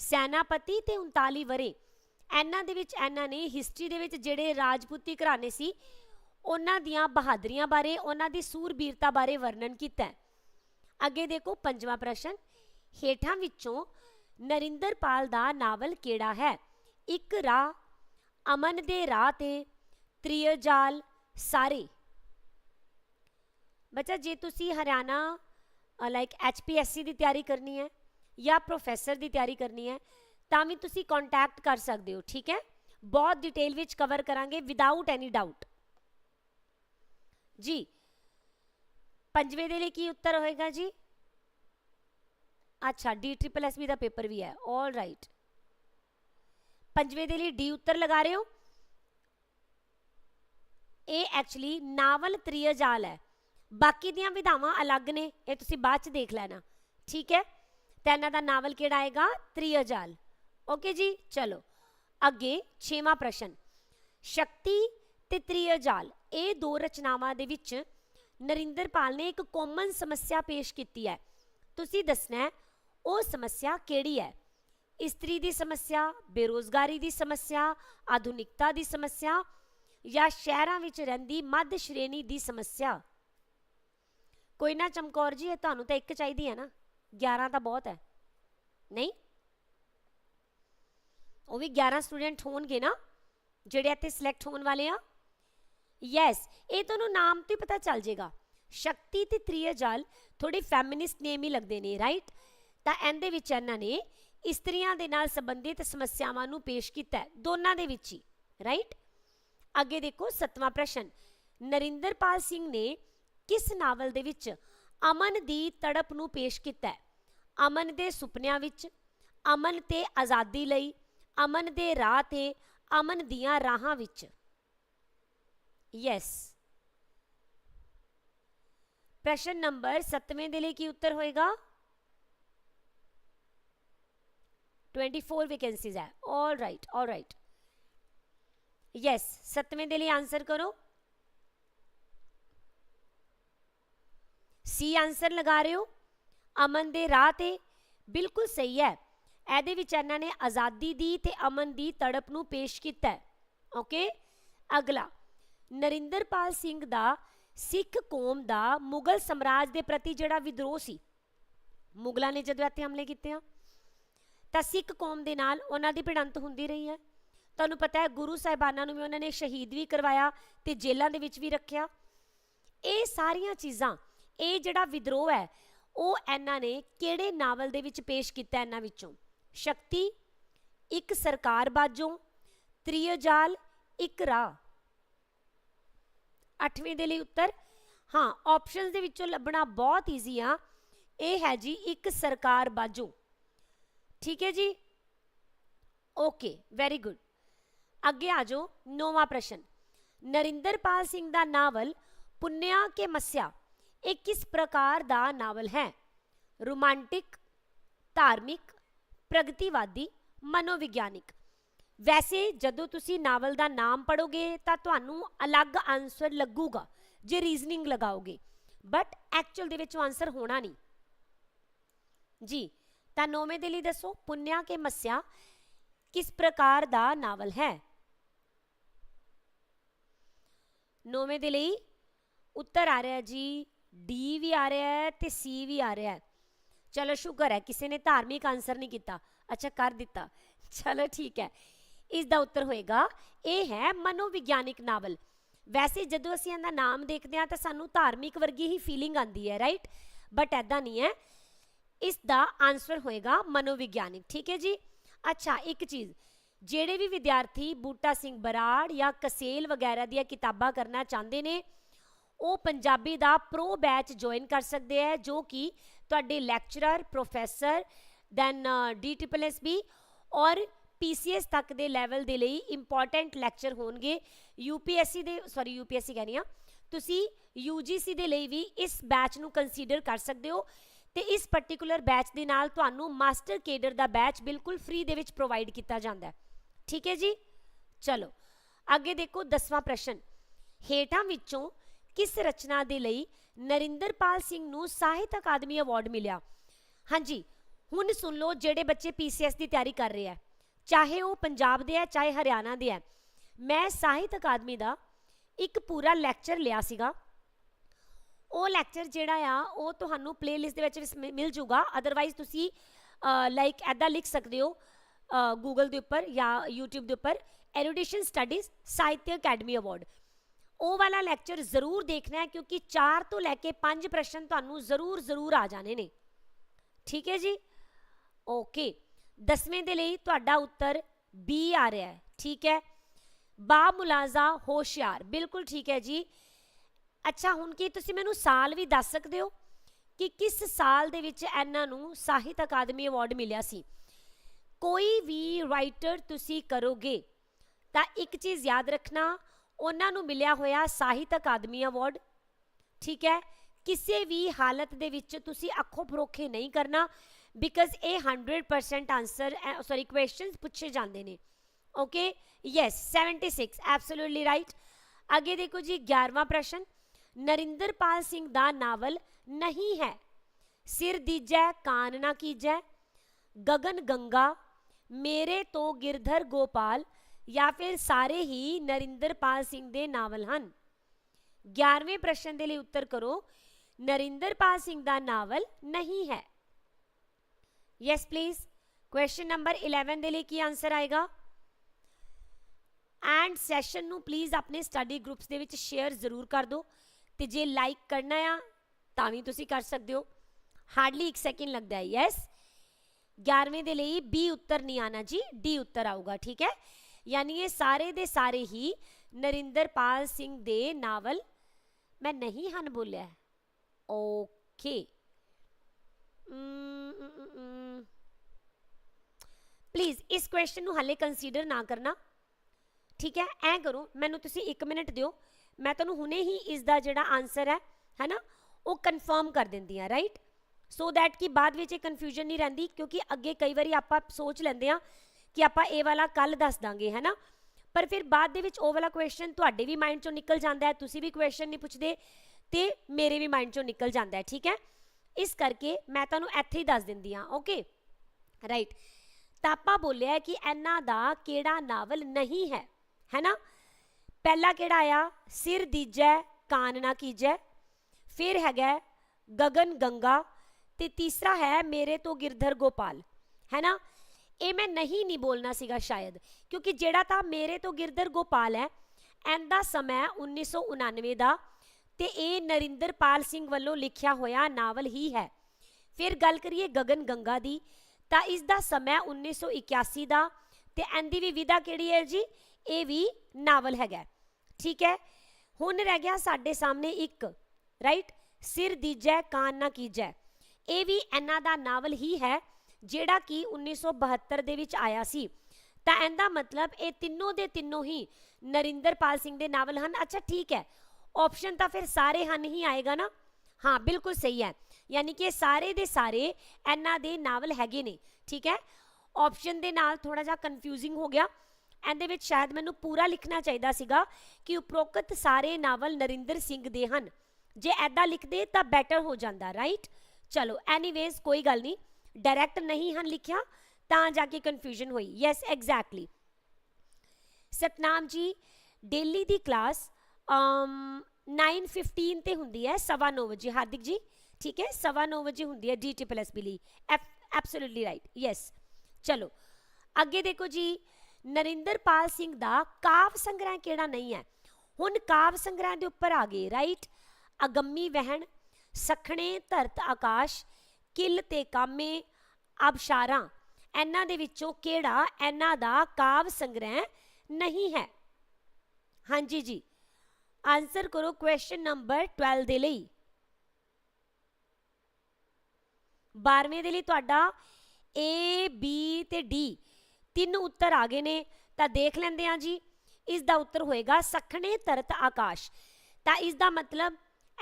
ਸੈਨਾਪਤੀ ਤੇ 39 ਵਰੇ ਇਹਨਾਂ ਦੇ ਵਿੱਚ, ਇਹਨਾਂ ਨੇ ਹਿਸਟਰੀ ਦੇ ਵਿੱਚ ਜਿਹੜੇ ਰਾਜਪੂਤੀ ਘਰਾਣੇ ਸੀ ਉਹਨਾਂ ਦੀਆਂ ਬਹਾਦਰੀਆਂ ਬਾਰੇ, ਉਹਨਾਂ ਦੀ ਸੂਰਬੀਰਤਾ ਬਾਰੇ ਵਰਣਨ ਕੀਤਾ ਹੈ। ਅੱਗੇ ਦੇਖੋ ਪੰਜਵਾਂ ਪ੍ਰਸ਼ਨ, ਹੇਠਾਂ ਵਿੱਚੋਂ ਨਰਿੰਦਰਪਾਲ ਦਾ ਨਾਵਲ ਕਿਹੜਾ ਹੈ? ਇੱਕ ਰਾਹ, ਅਮਨ ਦੇ ਰਾਹ ਤੇ, ਤ੍ਰਿਯਜਾਲ, ਸਾਰੇ। ਬੱਚਾ, ਜੇ ਤੁਸੀਂ ਹਰਿਆਣਾ ਲਾਈਕ ਐਚਪੀਐਸਸੀ ਦੀ ਤਿਆਰੀ ਕਰਨੀ ਹੈ ਜਾਂ ਪ੍ਰੋਫੈਸਰ ਦੀ ਤਿਆਰੀ ਕਰਨੀ ਹੈ, ਤਾਂ ਵੀ ਤੁਸੀਂ ਕੰਟੈਕਟ ਕਰ ਸਕਦੇ ਹੋ, ਠੀਕ ਹੈ? ਬਹੁਤ ਡਿਟੇਲ ਵਿੱਚ ਕਵਰ ਕਰਾਂਗੇ ਵਿਦਆਊਟ ਐਨੀ ਡਾਊਟ ਜੀ। ਪੰਜਵੇਂ ਦੇ ਲਈ ਕੀ ਉੱਤਰ ਹੋਏਗਾ ਜੀ? ਅੱਛਾ ਡੀ ਟ੍ਰਿਪਲ ਐਸ ਬੀ ਦਾ ਪੇਪਰ ਵੀ ਹੈ। ਆਲ ਰਾਈਟ ਪੰਜਵੇਂ ਦੇ ਲਈ ਡੀ ਉੱਤਰ ਲਗਾ ਰਹੇ ਹੋ? ਇਹ ਐਕਚੁਅਲੀ ਨਾਵਲ ਤ੍ਰਿਯਜਾਲ ਹੈ। ਬਾਕੀ ਦੀਆਂ ਵਿਧਾਵਾਂ ਅਲੱਗ ਨੇ। ਇਹ ਤੁਸੀਂ ਬਾਅਦ ਚ ਦੇਖ ਲੈਣਾ। ਠੀਕ ਹੈ? ਤਾਂ ਇਹਨਾਂ ਦਾ ਨਾਵਲ ਕਿਹੜਾ ਆਏਗਾ? ਤ੍ਰਿਯਜਾਲ। ਓਕੇ ਜੀ, ਚਲੋ। ਅੱਗੇ 6ਵਾਂ ਪ੍ਰਸ਼ਨ। ਸ਼ਕਤੀ ਤੇ ਤ੍ਰਿਯਜਾਲ। ਇਹ ਦੋ ਰਚਨਾਵਾਂ ਦੇ ਵਿੱਚ ਨਰਿੰਦਰਪਾਲ ਨੇ ਇੱਕ ਕਾਮਨ ਸਮੱਸਿਆ ਪੇਸ਼ ਕੀਤੀ ਹੈ। ਤੁਸੀਂ ਦੱਸਣਾ ਉਹ ਸਮੱਸਿਆ ਕਿਹੜੀ ਹੈ? ਇਸਤਰੀ ਦੀ ਸਮੱਸਿਆ, ਬੇਰੋਜ਼ਗਾਰੀ ਦੀ ਸਮੱਸਿਆ, ਆਧੁਨਿਕਤਾ ਦੀ ਸਮੱਸਿਆ ਜਾਂ ਸ਼ਹਿਰਾਂ ਵਿੱਚ ਰਹਿੰਦੀ ਮੱਧ ਸ਼੍ਰੇਣੀ ਦੀ ਸਮੱਸਿਆ? ਕੋਈ ਨਾ ਚਮਕੌਰ ਜੀ, ਇਹ ਤੁਹਾਨੂੰ ਤਾਂ ਇੱਕ ਚਾਹੀਦੀ ਹੈ ਨਾ। 11 ਤਾਂ ਬਹੁਤ ਹੈ। ਨਹੀਂ? ਉਹ ਵੀ 11 ਸਟੂਡੈਂਟ ਹੋਣਗੇ ਨਾ, ਜਿਹੜੇ ਇੱਥੇ ਸਿਲੈਕਟ ਹੋਣ ਵਾਲੇ ਆ। ਯੈਸ ਇਹ ਤੁਹਾਨੂੰ ਨਾਮ ਤੋਂ ਹੀ ਪਤਾ ਚੱਲ ਜਾਏਗਾ ਸ਼ਕਤੀ ਤੇ ਤ੍ਰਿਯਜਾਲ ਥੋੜੇ ਫੈਮਿਨਿਸਟ ਨੇਮ ਹੀ ਲੱਗਦੇ ਨੇ ਰਾਈਟ ਤਾਂ ਇਹਦੇ ਵਿੱਚ ਇਹਨਾਂ ਨੇ ਇਸਤਰੀਆਂ ਦੇ ਨਾਲ ਸੰਬੰਧਿਤ ਸਮੱਸਿਆਵਾਂ ਨੂੰ ਪੇਸ਼ ਕੀਤਾ ਦੋਨਾਂ ਦੇ ਵਿੱਚ ਹੀ ਰਾਈਟ ਅੱਗੇ ਦੇਖੋ ਸਤਵਾਂ ਪ੍ਰਸ਼ਨ, ਨਰਿੰਦਰਪਾਲ ਸਿੰਘ ਨੇ ਕਿਸ ਨਾਵਲ ਦੇ ਵਿੱਚ ਅਮਨ ਦੀ ਤੜਪ ਨੂੰ ਪੇਸ਼ ਕੀਤਾ ਅਮਨ ਦੇ ਸੁਪਨਿਆਂ ਵਿੱਚ, ਅਮਨ ਤੇ ਆਜ਼ਾਦੀ ਲਈ, ਅਮਨ ਦੇ ਰਾਹ ਤੇ, ਅਮਨ ਦੀਆਂ ਰਾਹਾਂ ਵਿੱਚ। ਯੈਸ ਪ੍ਰਸ਼ਨ ਨੰਬਰ 7ਵੇਂ ਦੇ ਲਈ ਕੀ ਉੱਤਰ ਹੋਏਗਾ? 24 ਵੈਕੈਂਸੀਜ਼ ਹੈ। All right all right yes ਸੱਤਵੇਂ ਦੇ ਲਈ ਆਨਸਰ ਕਰੋ। ਸੀ ਆਨਸਰ ਲਗਾ ਰਹੇ ਹੋ। ਅਮਨ ਦੇ ਰਾਹ ਤੇ ਬਿਲਕੁਲ ਸਹੀ ਹੈ। ਇਹਦੇ ਵਿੱਚ ਇਹਨਾਂ ਨੇ ਆਜ਼ਾਦੀ ਦੀ ਤੇ ਅਮਨ ਦੀ ਤੜਪ ਨੂੰ ਪੇਸ਼ ਕੀਤਾ ਓਕੇ ਅਗਲਾ। ਨਰਿੰਦਰਪਾਲ ਸਿੰਘ ਦਾ ਸਿੱਖ ਕੌਮ ਦਾ ਮੁਗਲ ਸਮਰਾਜ ਦੇ ਪ੍ਰਤੀ ਜਿਹੜਾ ਵਿਦਰੋਹ ਸੀ, ਮੁਗਲਾਂ ਨੇ ਜਦੋਂ ਇੱਥੇ ਹਮਲੇ ਕੀਤੇ ਆ, ਤਾਂ ਸਿੱਖ ਕੌਮ ਦੇ ਨਾਲ ਉਹਨਾਂ ਦੀ ਭਿੜੰਤ ਹੁੰਦੀ ਰਹੀ ਹੈ। ਤੁਹਾਨੂੰ ਪਤਾ ਹੈ, ਗੁਰੂ ਸਾਹਿਬਾਨਾਂ ਨੂੰ ਵੀ ਉਹਨਾਂ ਨੇ ਸ਼ਹੀਦ ਵੀ ਕਰਵਾਇਆ ਤੇ ਜੇਲ੍ਹਾਂ ਦੇ ਵਿੱਚ ਵੀ ਰੱਖਿਆ। ਇਹ ਸਾਰੀਆਂ ਚੀਜ਼ਾਂ, ਇਹ ਜਿਹੜਾ ਵਿਦਰੋਹ ਹੈ, ਉਹ ਇਹਨਾਂ ਨੇ ਕਿਹੜੇ ਨਾਵਲ ਦੇ ਵਿੱਚ ਪੇਸ਼ ਕੀਤਾ ਇਹਨਾਂ ਵਿੱਚੋਂ? ਸ਼ਕਤੀ, ਇੱਕ ਸਰਕਾਰ ਬਾਜੋਂ, ਤ੍ਰਿਯਜਾਲ, ਇੱਕ ਰਾਹ। ਅੱਠਵੇਂ ਦੇ ਲਈ ਉੱਤਰ। ਹਾਂ ਆਪਸ਼ਨਸ ਦੇ ਵਿੱਚੋਂ ਲੱਭਣਾ ਬਹੁਤ ਈਜ਼ੀ ਆ। ਇਹ ਹੈ ਜੀ, ਇੱਕ ਸਰਕਾਰ ਬਾਜੋਂ। ਠੀਕ ਹੈ ਜੀ? ਓਕੇ ਵੈਰੀ ਗੁੱਡ ਅੱਗੇ ਆ ਜਾਓ, ਨੌਵਾਂ ਪ੍ਰਸ਼ਨ। ਨਰਿੰਦਰਪਾਲ ਸਿੰਘ ਦਾ ਨਾਵਲ ਪੁੰਨਿਆ ਕੇ ਮੱਸਿਆ? ਇਹ ਕਿਸ ਪ੍ਰਕਾਰ ਦਾ ਨਾਵਲ ਹੈ? ਰੋਮਾਂਟਿਕ, ਧਾਰਮਿਕ, ਪ੍ਰਗਤੀਵਾਦੀ, ਮਨੋਵਿਗਿਆਨਿਕ। ਵੈਸੇ ਜਦੋਂ ਤੁਸੀਂ ਨਾਵਲ ਦਾ ਨਾਮ ਪੜੋਗੇ ਤਾਂ ਤੁਹਾਨੂੰ ਅਲੱਗ ਆਨਸਰ ਲੱਗੂਗਾ, ਜੇ ਰੀਜ਼ਨਿੰਗ ਲਗਾਓਗੇ। ਬਟ ਐਕਚੁਅਲ ਦੇ ਵਿੱਚ ਆਨਸਰ ਹੋਣਾ ਨਹੀਂ। ਜੀ, ਤਾਂ ਨੋਵੇਂ ਦੇ ਲਈ ਦੱਸੋ, ਪੁੰਨਿਆ ਕੇ ਮੱਸਿਆ ਕਿਸ ਪ੍ਰਕਾਰ ਦਾ ਨਾਵਲ ਹੈ? ਨੌਵੇਂ ਦੇ ਲਈ ਉੱਤਰ ਆ ਰਿਹਾ ਜੀ ਡੀ ਵੀ ਆ ਰਿਹਾ ਹੈ ਤੇ ਸੀ ਵੀ ਆ ਰਿਹਾ ਹੈ। ਚਲੋ ਸ਼ੁਕਰ ਹੈ, ਕਿਸੇ ਨੇ ਧਾਰਮਿਕ ਆਨਸਰ ਨਹੀਂ ਕੀਤਾ। ਅੱਛਾ, ਕਰ ਦਿੱਤਾ। ਚਲੋ ਠੀਕ ਹੈ। ਇਸ ਦਾ ਉੱਤਰ ਹੋਏਗਾ, ਇਹ ਹੈ ਮਨੋਵਿਗਿਆਨਿਕ ਨਾਵਲ। ਵੈਸੇ ਜਦੋਂ ਅਸੀਂ ਇਹਦਾ ਨਾਮ ਦੇਖਦੇ ਹਾਂ ਤਾਂ ਸਾਨੂੰ ਧਾਰਮਿਕ ਵਰਗੀ ਹੀ ਫੀਲਿੰਗ ਆਉਂਦੀ ਹੈ ਰਾਈਟ ਬਟ ਐਦਾਂ ਨਹੀਂ ਹੈ। ਇਸ ਦਾ ਆਨਸਰ ਹੋਏਗਾ ਮਨੋਵਿਗਿਆਨਿਕ, ਠੀਕ ਹੈ ਜੀ? ਅੱਛਾ, ਇੱਕ ਚੀਜ਼। ਜਿਹੜੇ ਵੀ ਵਿਦਿਆਰਥੀ ਬੂਟਾ ਸਿੰਘ ਬਰਾੜ ਜਾਂ ਕਸੇਲ ਵਗੈਰਾ ਦੀਆਂ ਕਿਤਾਬਾਂ ਕਰਨਾ ਚਾਹੁੰਦੇ ਨੇ, ਉਹ ਪੰਜਾਬੀ ਦਾ ਪ੍ਰੋ ਬੈਚ ਜੁਆਇਨ ਕਰ ਸਕਦੇ ਹੈ, ਜੋ ਕਿ ਤੁਹਾਡੇ lecturer professor than D triple B ਔਰ ਪੀਸੀਐਸ ਤੱਕ ਦੇ ਲੈਵਲ ਦੇ ਲਈ ਇੰਪੋਰਟੈਂਟ ਲੈਕਚਰ ਹੋਣਗੇ। ਯੂਪੀਐਸਸੀ ਦੇ ਸੌਰੀ ਯੂਪੀਐਸਸੀ ਰਹੀ ਆ ਤੁਸੀਂ ਯੂਜੀਸੀ ਦੇ ਲਈ ਵੀ ਇਸ ਬੈਚ ਨੂੰ ਕੰਸੀਡਰ ਕਰ ਸਕਦੇ ਹੋ ਤੇ ਇਸ ਪਾਰਟਿਕੂਲਰ ਬੈਚ ਦੇ ਨਾਲ ਤੁਹਾਨੂੰ ਮਾਸਟਰ ਕੇਡਰ ਦਾ ਬੈਚ ਬਿਲਕੁਲ ਫ੍ਰੀ ਦੇ ਵਿੱਚ ਪ੍ਰੋਵਾਈਡ ਕੀਤਾ ਜਾਂਦਾ ਹੈ। ਠੀਕ ਹੈ ਜੀ? ਚਲੋ, ਅੱਗੇ ਦੇਖੋ 10ਵਾਂ ਪ੍ਰਸ਼ਨ। ਹੇਠਾਂ ਵਿੱਚੋਂ ਕਿਸ ਰਚਨਾ ਦੇ ਲਈ ਨਰਿੰਦਰਪਾਲ ਸਿੰਘ ਨੂੰ ਸਾਹਿਤ ਅਕਾਦਮੀ ਅਵਾਰਡ ਮਿਲਿਆ? ਹਾਂਜੀ, ਹੁਣ ਸੁਣ ਲਓ ਜਿਹੜੇ ਬੱਚੇ ਪੀਸੀਐਸ ਦੀ ਤਿਆਰੀ ਕਰ ਰਹੇ ਆ। ਚਾਹੇ ਉਹ ਪੰਜਾਬ ਦੇ ਹੈ, ਚਾਹੇ ਹਰਿਆਣਾ ਦੇ ਹੈ। ਮੈਂ ਸਾਹਿਤ ਅਕਾਦਮੀ ਦਾ ਇੱਕ ਪੂਰਾ ਲੈਕਚਰ ਲਿਆ ਸੀਗਾ। ਉਹ ਲੈਕਚਰ ਜਿਹੜਾ ਆ, ਉਹ ਤੁਹਾਨੂੰ ਪਲੇਲਿਸਟ ਦੇ ਵਿੱਚ ਮਿਲ ਜੂਗਾ। ਅਦਰਵਾਈਜ਼ ਤੁਸੀਂ ਲਾਈਕ ਐਦਾਂ ਲਿਖ ਸਕਦੇ ਹੋ ਗੂਗਲ ਦੇ ਉੱਪਰ ਜਾਂ YouTube ਦੇ ਉੱਪਰ Erudition Studies Sahitya Akademi award ਉਹ ਵਾਲਾ ਲੈਕਚਰ ਜ਼ਰੂਰ ਦੇਖਣਾ ਹੈ, ਕਿਉਂਕਿ 4 ਤੋਂ ਲੈ ਕੇ 5 ਪ੍ਰਸ਼ਨ ਤੁਹਾਨੂੰ ਜ਼ਰੂਰ ਜ਼ਰੂਰ ਆ ਜਾਣੇ ਨੇ। ਠੀਕ ਹੈ ਜੀ? ਓਕੇ ਦਸਵੇਂ ਦੇ ਲਈ ਤੁਹਾਡਾ ਉੱਤਰ ਬੀ ਆ ਰਿਹਾ ਹੈ, ਠੀਕ ਹੈ? ਬਾ ਮੁਲਾਜ਼ਾ ਹੋਸ਼ਿਆਰ, ਬਿਲਕੁਲ ਠੀਕ ਹੈ ਜੀ। ਅੱਛਾ, ਹੁਣ ਕੀ ਤੁਸੀਂ ਮੈਨੂੰ ਸਾਲ ਵੀ ਦੱਸ ਸਕਦੇ ਹੋ ਕਿ ਕਿਸ ਸਾਲ ਦੇ ਵਿੱਚ ਇਹਨਾਂ ਨੂੰ ਸਾਹਿਤ ਅਕਾਦਮੀ ਅਵਾਰਡ ਮਿਲਿਆ ਸੀ? ਕੋਈ ਵੀ ਰਾਈਟਰ ਤੁਸੀਂ ਕਰੋਗੇ, ਤਾਂ ਇੱਕ ਚੀਜ਼ ਯਾਦ ਰੱਖਣਾ, ਉਹਨਾਂ ਨੂੰ ਮਿਲਿਆ ਹੋਇਆ ਸਾਹਿਤ ਅਕਾਦਮੀ ਅਵਾਰਡ ਠੀਕ ਹੈ? ਕਿਸੇ ਵੀ ਹਾਲਤ ਦੇ ਵਿੱਚ ਤੁਸੀਂ ਅੱਖੋਂ ਪਰੋਖੇ ਨਹੀਂ ਕਰਨਾ ਬਿਕਾਜ਼ ਇਹ 100% ਆਨਸਰ ਸੌਰੀ ਕੁਐਸਚਨਸ ਪੁੱਛੇ ਜਾਂਦੇ ਨੇ। ਓਕੇ ਯੈਸ 76 ਐਬਸੋਲੂਟਲੀ ਰਾਈਟ ਅੱਗੇ ਦੇਖੋ ਜੀ 11ਵਾਂ ਪ੍ਰਸ਼ਨ, ਨਰਿੰਦਰਪਾਲ ਸਿੰਘ ਦਾ ਨਾਵਲ ਨਹੀਂ ਹੈ। ਸਿਰ ਦੀਜੈ, ਕਾਨ ਨਾ ਕੀਜੈ। ਗगन ਗੰਗਾ, ਮੇਰੇ ਤੋਂ ਗਿਰਧਰ ਗੋਪਾਲ, ਜਾਂ ਫਿਰ ਸਾਰੇ ਹੀ ਨਰਿੰਦਰਪਾਲ ਸਿੰਘ ਦੇ ਨਾਵਲ ਹਨ। 11ਵੇਂ ਪ੍ਰਸ਼ਨ ਦੇ ਲਈ ਉੱਤਰ ਕਰੋ। ਨਰਿੰਦਰਪਾਲ ਸਿੰਘ ਦਾ ਨਾਵਲ ਨਹੀਂ ਹੈ। ਯੈਸ ਪਲੀਜ਼ ਕੁਐਸਚਨ ਨੰਬਰ 11 ਦੇ ਲਈ ਕੀ ਆਨਸਰ ਆਏਗਾ? ਐਂਡ ਸੈਸ਼ਨ ਨੂੰ ਪਲੀਜ਼ ਆਪਣੇ ਸਟੱਡੀ ਗਰੁੱਪਸ ਦੇ ਵਿੱਚ ਸ਼ੇਅਰ ਜ਼ਰੂਰ ਕਰ ਦਿਓ। ਤੇ ਜੇ ਲਾਈਕ ਕਰਨਾ ਆ, ਤਾਂ ਵੀ ਤੁਸੀਂ ਕਰ ਸਕਦੇ ਹੋ। ਹਾਰਡਲੀ 1 ਸੈਕਿੰਡ ਲੱਗਦਾ ਹੈ। ਯੈਸ 11ਵੇਂ ਦੇ ਲਈ ਬੀ ਉੱਤਰ ਨਹੀਂ ਆਣਾ ਜੀ ਡੀ ਉੱਤਰ ਆਊਗਾ, ਠੀਕ ਹੈ? ਯਾਨੀ ਇਹ ਸਾਰੇ ਦੇ ਸਾਰੇ ਹੀ ਨਰਿੰਦਰਪਾਲ ਸਿੰਘ ਦੇ ਨਾਵਲ ਮੈਂ ਨਹੀਂ ਹਨ ਬੋਲਿਆ। Okay please mm, mm, mm, ਇਸ ਕੁਐਸਚਨ ਨੂੰ ਹਲੇ ਕੰਸੀਡਰ ਨਾ ਕਰਨਾ। ਠੀਕ ਹੈ? ਐ ਕਰੋ, ਮੈਨੂੰ ਤੁਸੀਂ 1 ਮਿੰਟ ਦਿਓ। ਮੈਂ ਤੁਹਾਨੂੰ ਹੁਣੇ ਹੀ ਇਸ ਦਾ ਜਿਹੜਾ ਆਨਸਰ ਹੈ, ਹੈਨਾ, ਉਹ ਕਨਫਰਮ ਕਰ ਦਿੰਦੀ ਆ ਰਾਈਟ ਸੋ ਦੈਟ ਕਿ ਬਾਅਦ ਵਿੱਚ ਇਹ ਕਨਫਿਊਜ਼ਨ ਨਹੀਂ ਰਹਿੰਦੀ, ਕਿਉਂਕਿ ਅੱਗੇ ਕਈ ਵਾਰੀ ਆਪਾਂ ਸੋਚ ਲੈਂਦੇ ਆ ਕਿ ਆਪਾਂ ਇਹ ਵਾਲਾ ਕੱਲ ਦੱਸ ਦਾਂਗੇ, ਹੈਨਾ? ਪਰ ਫਿਰ ਬਾਅਦ ਦੇ ਵਿੱਚ ਉਹ ਵਾਲਾ ਕੁਐਸਚਨ ਤੁਹਾਡੇ ਵੀ ਮਾਈਂਡ ਚੋਂ ਨਿਕਲ ਜਾਂਦਾ ਹੈ, ਤੁਸੀਂ ਵੀ ਕੁਐਸਚਨ ਨਹੀਂ ਪੁੱਛਦੇ। ਤੇ ਮੇਰੇ ਵੀ ਮਾਈਂਡ ਚੋਂ ਨਿਕਲ ਜਾਂਦਾ ਹੈ, ਠੀਕ ਹੈ? ਇਸ ਕਰਕੇ ਮੈਂ ਤੁਹਾਨੂੰ ਇੱਥੇ ਹੀ ਦੱਸ ਦਿੰਦੀ ਹਾਂ ਓਕੇ ਰਾਈਟ ਤਾਂ ਆਪਾਂ ਬੋਲਿਆ ਕਿ ਇਹਨਾਂ ਦਾ ਕਿਹੜਾ ਨਾਵਲ ਨਹੀਂ ਹੈ, ਹੈਨਾ? ਪਹਿਲਾ ਕਿਹੜਾ ਆ ਸਿਰ ਦੀਜੈ, ਕਾਨ ਨਾ ਕੀਜੈ। ਫਿਰ ਹੈਗਾ ਹੈ ਗगन ਗੰਗਾ ਤੇ ਤੀਸਰਾ ਹੈ ਮੇਰੇ ਤੋਂ ਗਿਰਧਰ ਗੋਪਾਲ, ਹੈਨਾ? ਇਹ ਮੈਂ ਨਹੀਂ ਨਹੀਂ ਬੋਲਣਾ ਸੀਗਾ ਸ਼ਾਇਦ, ਕਿਉਂਕਿ ਜਿਹੜਾ ਤਾਂ ਮੇਰੇ ਤੋਂ ਗਿਰਧਰ ਗੋਪਾਲ ਹੈ, ਇਹਦਾ ਸਮਾਂ 1999 ਦਾ। ਤੇ ਇਹ ਨਰਿੰਦਰਪਾਲ ਸਿੰਘ ਵੱਲੋਂ ਲਿਖਿਆ ਹੋਇਆ ਨਾਵਲ ਹੀ ਹੈ। ਫਿਰ ਗੱਲ ਕਰੀਏ ਗगन ਗੰਗਾ ਦੀ, ਤਾਂ ਇਸ ਦਾ ਸਮਾਂ 1981 ਦਾ ਤੇ ਇਹਦੀ ਵੀ ਵਿਧਾ ਕਿਹੜੀ ਹੈ ਜੀ? ਇਹ ਵੀ ਨਾਵਲ ਹੈਗਾ। ਠੀਕ ਹੈ? ਹੁਣ ਰਹਿ ਗਿਆ ਸਾਡੇ ਸਾਹਮਣੇ ਇੱਕ ਰਾਈਟ ਸਿਰ ਦੀਜੈ, ਕਾਨ ਨਾ ਕੀਜੈ। ਇਹ ਵੀ ਇਹਨਾਂ ਦਾ ਨਾਵਲ ਹੀ ਹੈ, ਜਿਹੜਾ ਕਿ 1972 ਦੇ ਵਿੱਚ ਆਇਆ ਸੀ। ਤਾਂ ਇਹਦਾ ਮਤਲਬ ਇਹ ਤਿੰਨੋਂ ਦੇ ਤਿੰਨੋਂ ਹੀ ਨਰਿੰਦਰਪਾਲ ਸਿੰਘ ਦੇ ਨਾਵਲ ਹਨ। ਅੱਛਾ, ਠੀਕ ਹੈ। ਆਪਸ਼ਨ ਤਾਂ ਫਿਰ ਸਾਰੇ ਹਨ ਹੀ ਆਏਗਾ ਨਾ? ਹਾਂ, ਬਿਲਕੁਲ ਸਹੀ ਹੈ। ਯਾਨੀ ਕਿ ਸਾਰੇ ਦੇ ਸਾਰੇ ਇਹਨਾਂ ਦੇ ਨਾਵਲ ਹੈਗੇ ਨੇ, ਠੀਕ ਹੈ? ਆਪਸ਼ਨ ਦੇ ਨਾਲ ਥੋੜਾ ਜਿਹਾ ਕਨਫਿਊਜ਼ਿੰਗ ਹੋ ਗਿਆ। ਇਹਦੇ ਵਿੱਚ ਸ਼ਾਇਦ ਮੈਨੂੰ ਪੂਰਾ ਲਿਖਣਾ ਚਾਹੀਦਾ ਸੀਗਾ ਕਿ ਉਪਰੋਕਤ ਸਾਰੇ ਨਾਵਲ ਨਰਿੰਦਰ ਸਿੰਘ ਦੇ ਹਨ। ਜੇ ਐਦਾਂ ਲਿਖਦੇ ਤਾਂ ਬੈਟਰ ਹੋ ਜਾਂਦਾ ਰਾਈਟ ਚਲੋ ਐਨੀਵੇਜ਼ ਕੋਈ ਗੱਲ ਨਹੀਂ। ਡਾਇਰੈਕਟ ਨਹੀਂ ਹਨ ਲਿਖਿਆ, ਤਾਂ ਜਾ ਕੇ ਕਨਫਿਊਜ਼ਨ ਹੋਈ। Yes exactly Satnam ji daily ਦੀ ਕਲਾਸ ਅਮ 9:15 ਤੇ ਹੁੰਦੀ ਹੈ 9:30 ਵਜੇ। ਹਾਰਦਿਕ ਜੀ, ਠੀਕ ਹੈ 9:30 ਵਜੇ ਹੁੰਦੀ ਹੈ ਡੀ ਡੀਟੀ ਪਲੱਸ ਬੀ ਲਈ। ਐਬਸੋਲੂਟਲੀ ਰਾਈਟ ਯੈਸ ਚਲੋ, ਅੱਗੇ ਦੇਖੋ ਜੀ, ਨਰਿੰਦਰਪਾਲ ਸਿੰਘ ਦਾ ਕਾਵ ਸੰਗ੍ਰਹਿ ਕਿਹੜਾ ਨਹੀਂ ਹੈ? ਹੁਣ ਕਾਵ ਸੰਗ੍ਰਹਿ ਦੇ ਉੱਪਰ ਆ ਗਏ ਰਾਈਟ ਅਗੰਮੀ ਵਹਿਣ, ਸਖਣੇ, ਧਰਤ, ਆਕਾਸ਼, ਕਿਲ ਤੇ ਕਾਮੇ, ਅਬਸ਼ਾਰਾਂ। ਇਹਨਾਂ ਦੇ ਵਿੱਚੋਂ ਕਿਹੜਾ, ਇਹਨਾਂ ਦਾ ਕਾਵ ਸੰਗ੍ਰਹਿ ਨਹੀਂ ਹੈ? ਹਾਂਜੀ ਜੀ ਆਨਸਰ ਕਰੋ ਕੁਐਸਚਨ ਨੰਬਰ 12 ਦੇ ਲਈ। 12ਵੇਂ ਦੇ ਲਈ ਤੁਹਾਡਾ A, B ਤੇ D ਤਿੰਨ ਉੱਤਰ ਆ ਗਏ ਨੇ, ਤਾਂ ਦੇਖ ਲੈਂਦੇ ਆ ਜੀ। ਇਸ ਦਾ ਉੱਤਰ ਹੋਏਗਾ, ਸਖਣੇ ਤਰਤ ਆਕਾਸ਼। ਤਾਂ ਇਸ ਦਾ ਮਤਲਬ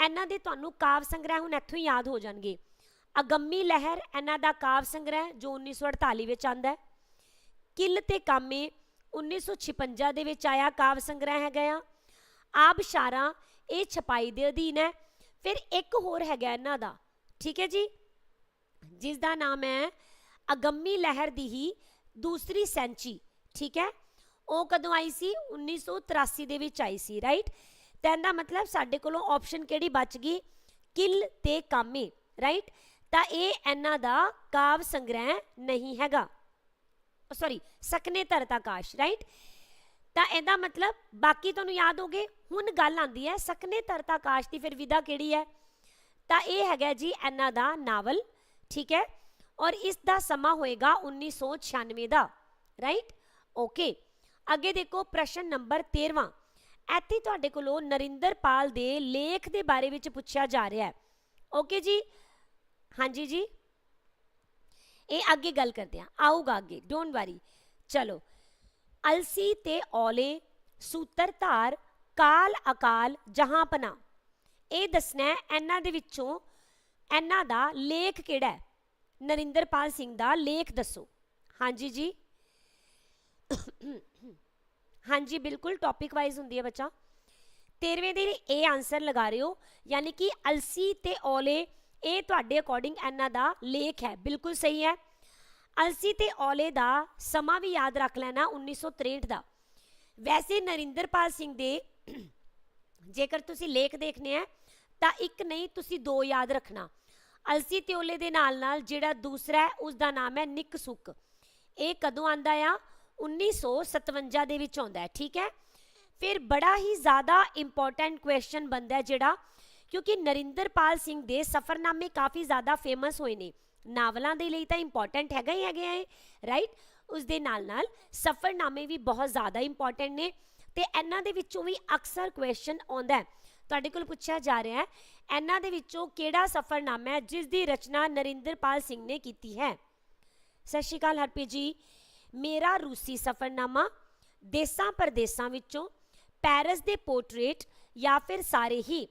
ਇਹਨਾਂ ਦੇ ਤੁਹਾਨੂੰ ਕਾਵ ਸੰਗ੍ਰਹਿ ਹੁਣ ਇੱਥੋਂ ਹੀ ਯਾਦ ਹੋ ਜਾਣਗੇ। ਅਗੰਮੀ ਲਹਿਰ ਇਹਨਾਂ ਦਾ ਕਾਵ ਸੰਗ੍ਰਹਿ ਜੋ 1948 ਵਿੱਚ ਆਂਦਾ ਹੈ। ਕਿਲ ਤੇ ਕਾਮੇ 1956 ਦੇ ਵਿੱਚ ਆਇਆ ਕਾਵ ਸੰਗ੍ਰਹਿ ਹੈਗਾ ਆ। ਆਬਸ਼ਾਰਾਂ ਇਹ ਛਪਾਈ ਦੇ ਅਧੀਨ ਹੈ। ਫਿਰ ਇੱਕ ਹੋਰ ਹੈਗਾ ਇਹਨਾਂ ਦਾ, ਠੀਕ ਹੈ ਜੀ? ਜਿਸ ਦਾ ਨਾਮ ਹੈ ਅਗੰਮੀ ਲਹਿਰ ਦੀ ਹੀ ਦੂਸਰੀ ਸੈਂਚੀ, ਠੀਕ ਹੈ? ਉਹ ਕਦੋਂ ਆਈ ਸੀ? 1983 ਦੇ ਵਿੱਚ ਆਈ ਸੀ ਰਾਈਟ ਤਾਂ ਇਹਦਾ ਮਤਲਬ ਸਾਡੇ ਕੋਲੋਂ ਆਪਸ਼ਨ ਕਿਹੜੀ ਬਚ ਗਈ? ਕਿਲ ਤੇ ਕਾਮੇ ਰਾਈਟ ਤਾਂ ਇਹ ਇਹਨਾਂ ਦਾ ਕਾਵ ਸੰਗ੍ਰਹਿ ਨਹੀਂ ਹੈਗਾ। ਸੌਰੀ ਸਕਨੇ ਧਰਤ ਆਕਾਸ਼ ਰਾਈਟ ਤਾਂ ਇਹਦਾ ਮਤਲਬ ਬਾਕੀ ਤੁਹਾਨੂੰ ਯਾਦ ਹੋਗੇ, ਹੁਣ ਗੱਲ ਆਂਦੀ ਹੈ ਸਕਨੇ ਧਰਤ ਆਕਾਸ਼ ਦੀ ਫਿਰ ਵਿਧਾ ਕਿਹੜੀ ਹੈ? ਤਾਂ ਇਹ ਹੈਗਾ ਜੀ ਇਹਨਾਂ ਦਾ ਨਾਵਲ, ਠੀਕ ਹੈ? ਔਰ ਇਸ ਦਾ ਸਮਾਂ ਹੋਏਗਾ 1996 ਦਾ ਰਾਈਟ ਓਕੇ ਅੱਗੇ ਦੇਖੋ ਪ੍ਰਸ਼ਨ ਨੰਬਰ 13ਵਾਂ ਇੱਥੇ ਤੁਹਾਡੇ ਕੋਲੋਂ ਨਰਿੰਦਰਪਾਲ ਦੇ ਲੇਖ ਦੇ ਬਾਰੇ ਵਿੱਚ ਪੁੱਛਿਆ ਜਾ ਰਿਹਾ ਹੈ। ਓਕੇ ਜੀ? ਹਾਂਜੀ ਜੀ? ਇਹ ਅੱਗੇ ਗੱਲ ਕਰਦੇ ਆ ਆਊਗਾ ਅੱਗੇ ਡੋਂਟ ਵਰੀ ਚਲੋ ਅਲਸੀ ਤੇ ਔਲੇ ਸੂਤਰਧਾਰ ਕਾਲ ਅਕਾਲ, ਜਹਾਂਪਨਾ। ਇਹ ਦੱਸਣਾ ਇਹਨਾਂ ਦੇ ਵਿੱਚੋਂ ਇਹਨਾਂ ਦਾ ਲੇਖ ਕਿਹੜਾ ਹੈ? ਨਰਿੰਦਰਪਾਲ ਸਿੰਘ ਦਾ ਲੇਖ ਦੱਸੋ। ਹਾਂਜੀ ਜੀ। ਹਾਂਜੀ, ਬਿਲਕੁਲ ਟੌਪਿਕ ਵਾਈਜ਼ ਹੁੰਦੀ ਹੈ ਬੱਚਾ। 13ਵੇਂ ਦੇ ਇਹ ਆਨਸਰ ਲਗਾ ਰਹੇ ਹੋ, ਯਾਨੀ ਕਿ ਅਲਸੀ ਤੇ ਔਲੇ, ਇਹ ਤੁਹਾਡੇ ਅਕੋਰਡਿੰਗ ਇਹਨਾਂ ਦਾ ਲੇਖ ਹੈ। ਬਿਲਕੁਲ ਸਹੀ ਹੈ। ਅਲਸੀ ਤੇ ਔਲੇ ਦਾ ਸਮਾਂ ਵੀ ਯਾਦ ਰੱਖ ਲੈਣਾ 1963 ਦਾ। ਵੈਸੇ ਨਰਿੰਦਰਪਾਲ ਸਿੰਘ ਦੇ [clears throat] ਜੇਕਰ ਤੁਸੀਂ ਲੇਖ ਦੇਖਨੇ ਆ, ਤਾਂ ਇੱਕ ਨਹੀਂ, ਤੁਸੀਂ ਦੋ ਯਾਦ ਰੱਖਣਾ। ਅਲਸੀ ਤੇ ਔਲੇ ਦੇ ਨਾਲ ਨਾਲ ਜਿਹੜਾ ਦੂਸਰਾ ਹੈ ਉਸ ਦਾ ਨਾਮ ਹੈ ਨਿੱਕ ਸੁੱਕ। ਇਹ ਕਦੋਂ ਆਂਦਾ ਆ? 1957 ਦੇ ਵਿੱਚ ਆਉਂਦਾ ਹੈ, ਠੀਕ ਹੈ? ਫਿਰ ਬੜਾ ਹੀ ਜ਼ਿਆਦਾ ਇੰਪੋਰਟੈਂਟ ਕੁਐਸਚਨ ਬੰਦਾ ਜਿਹੜਾ, ਕਿਉਂਕਿ ਨਰਿੰਦਰਪਾਲ ਸਿੰਘ ਦੇ ਸਫਰਨਾਮੇ ਕਾਫੀ ਜ਼ਿਆਦਾ ਫੇਮਸ ਹੋਏ ਨੇ। ਨਾਵਲਾਂ ਦੇ ਲਈ ਤਾਂ ਇੰਪੋਰਟੈਂਟ ਹੈਗਾ ਹੀ ਹੈਗੇ ਹੈ ਰਾਈਟ ਉਸ ਦੇ ਨਾਲ ਨਾਲ ਸਫਰਨਾਮੇ ਵੀ ਬਹੁਤ ਜ਼ਿਆਦਾ ਇੰਪੋਰਟੈਂਟ ਨੇ ਤੇ ਇਹਨਾਂ ਦੇ ਵਿੱਚੋਂ ਵੀ ਅਕਸਰ ਕੁਐਸਚਨ ਆਉਂਦਾ ਹੈ। ਤੁਹਾਡੇ ਕੋਲ ਪੁੱਛਿਆ ਜਾ ਰਿਹਾ ਹੈ, ਇਹਨਾਂ ਦੇ ਵਿੱਚੋਂ ਕਿਹੜਾ ਸਫਰਨਾਮਾ ਹੈ ਜਿਸ ਦੀ ਰਚਨਾ ਨਰਿੰਦਰਪਾਲ ਸਿੰਘ ਨੇ ਕੀਤੀ ਹੈ? ਸਤਿ ਸ਼੍ਰੀ ਅਕਾਲ ਹਰਪ੍ਰੀਤ ਜੀ। ਮੇਰਾ ਰੂਸੀ ਸਫਰਨਾਮਾ ਦੇਸਾਂ ਪਰਦੇਸਾਂ ਵਿੱਚੋਂ ਪੈਰਿਸ ਦੇ ਪੋਰਟਰੇਟ ਜਾਂ ਫਿਰ ਸਾਰੇ ਹੀ।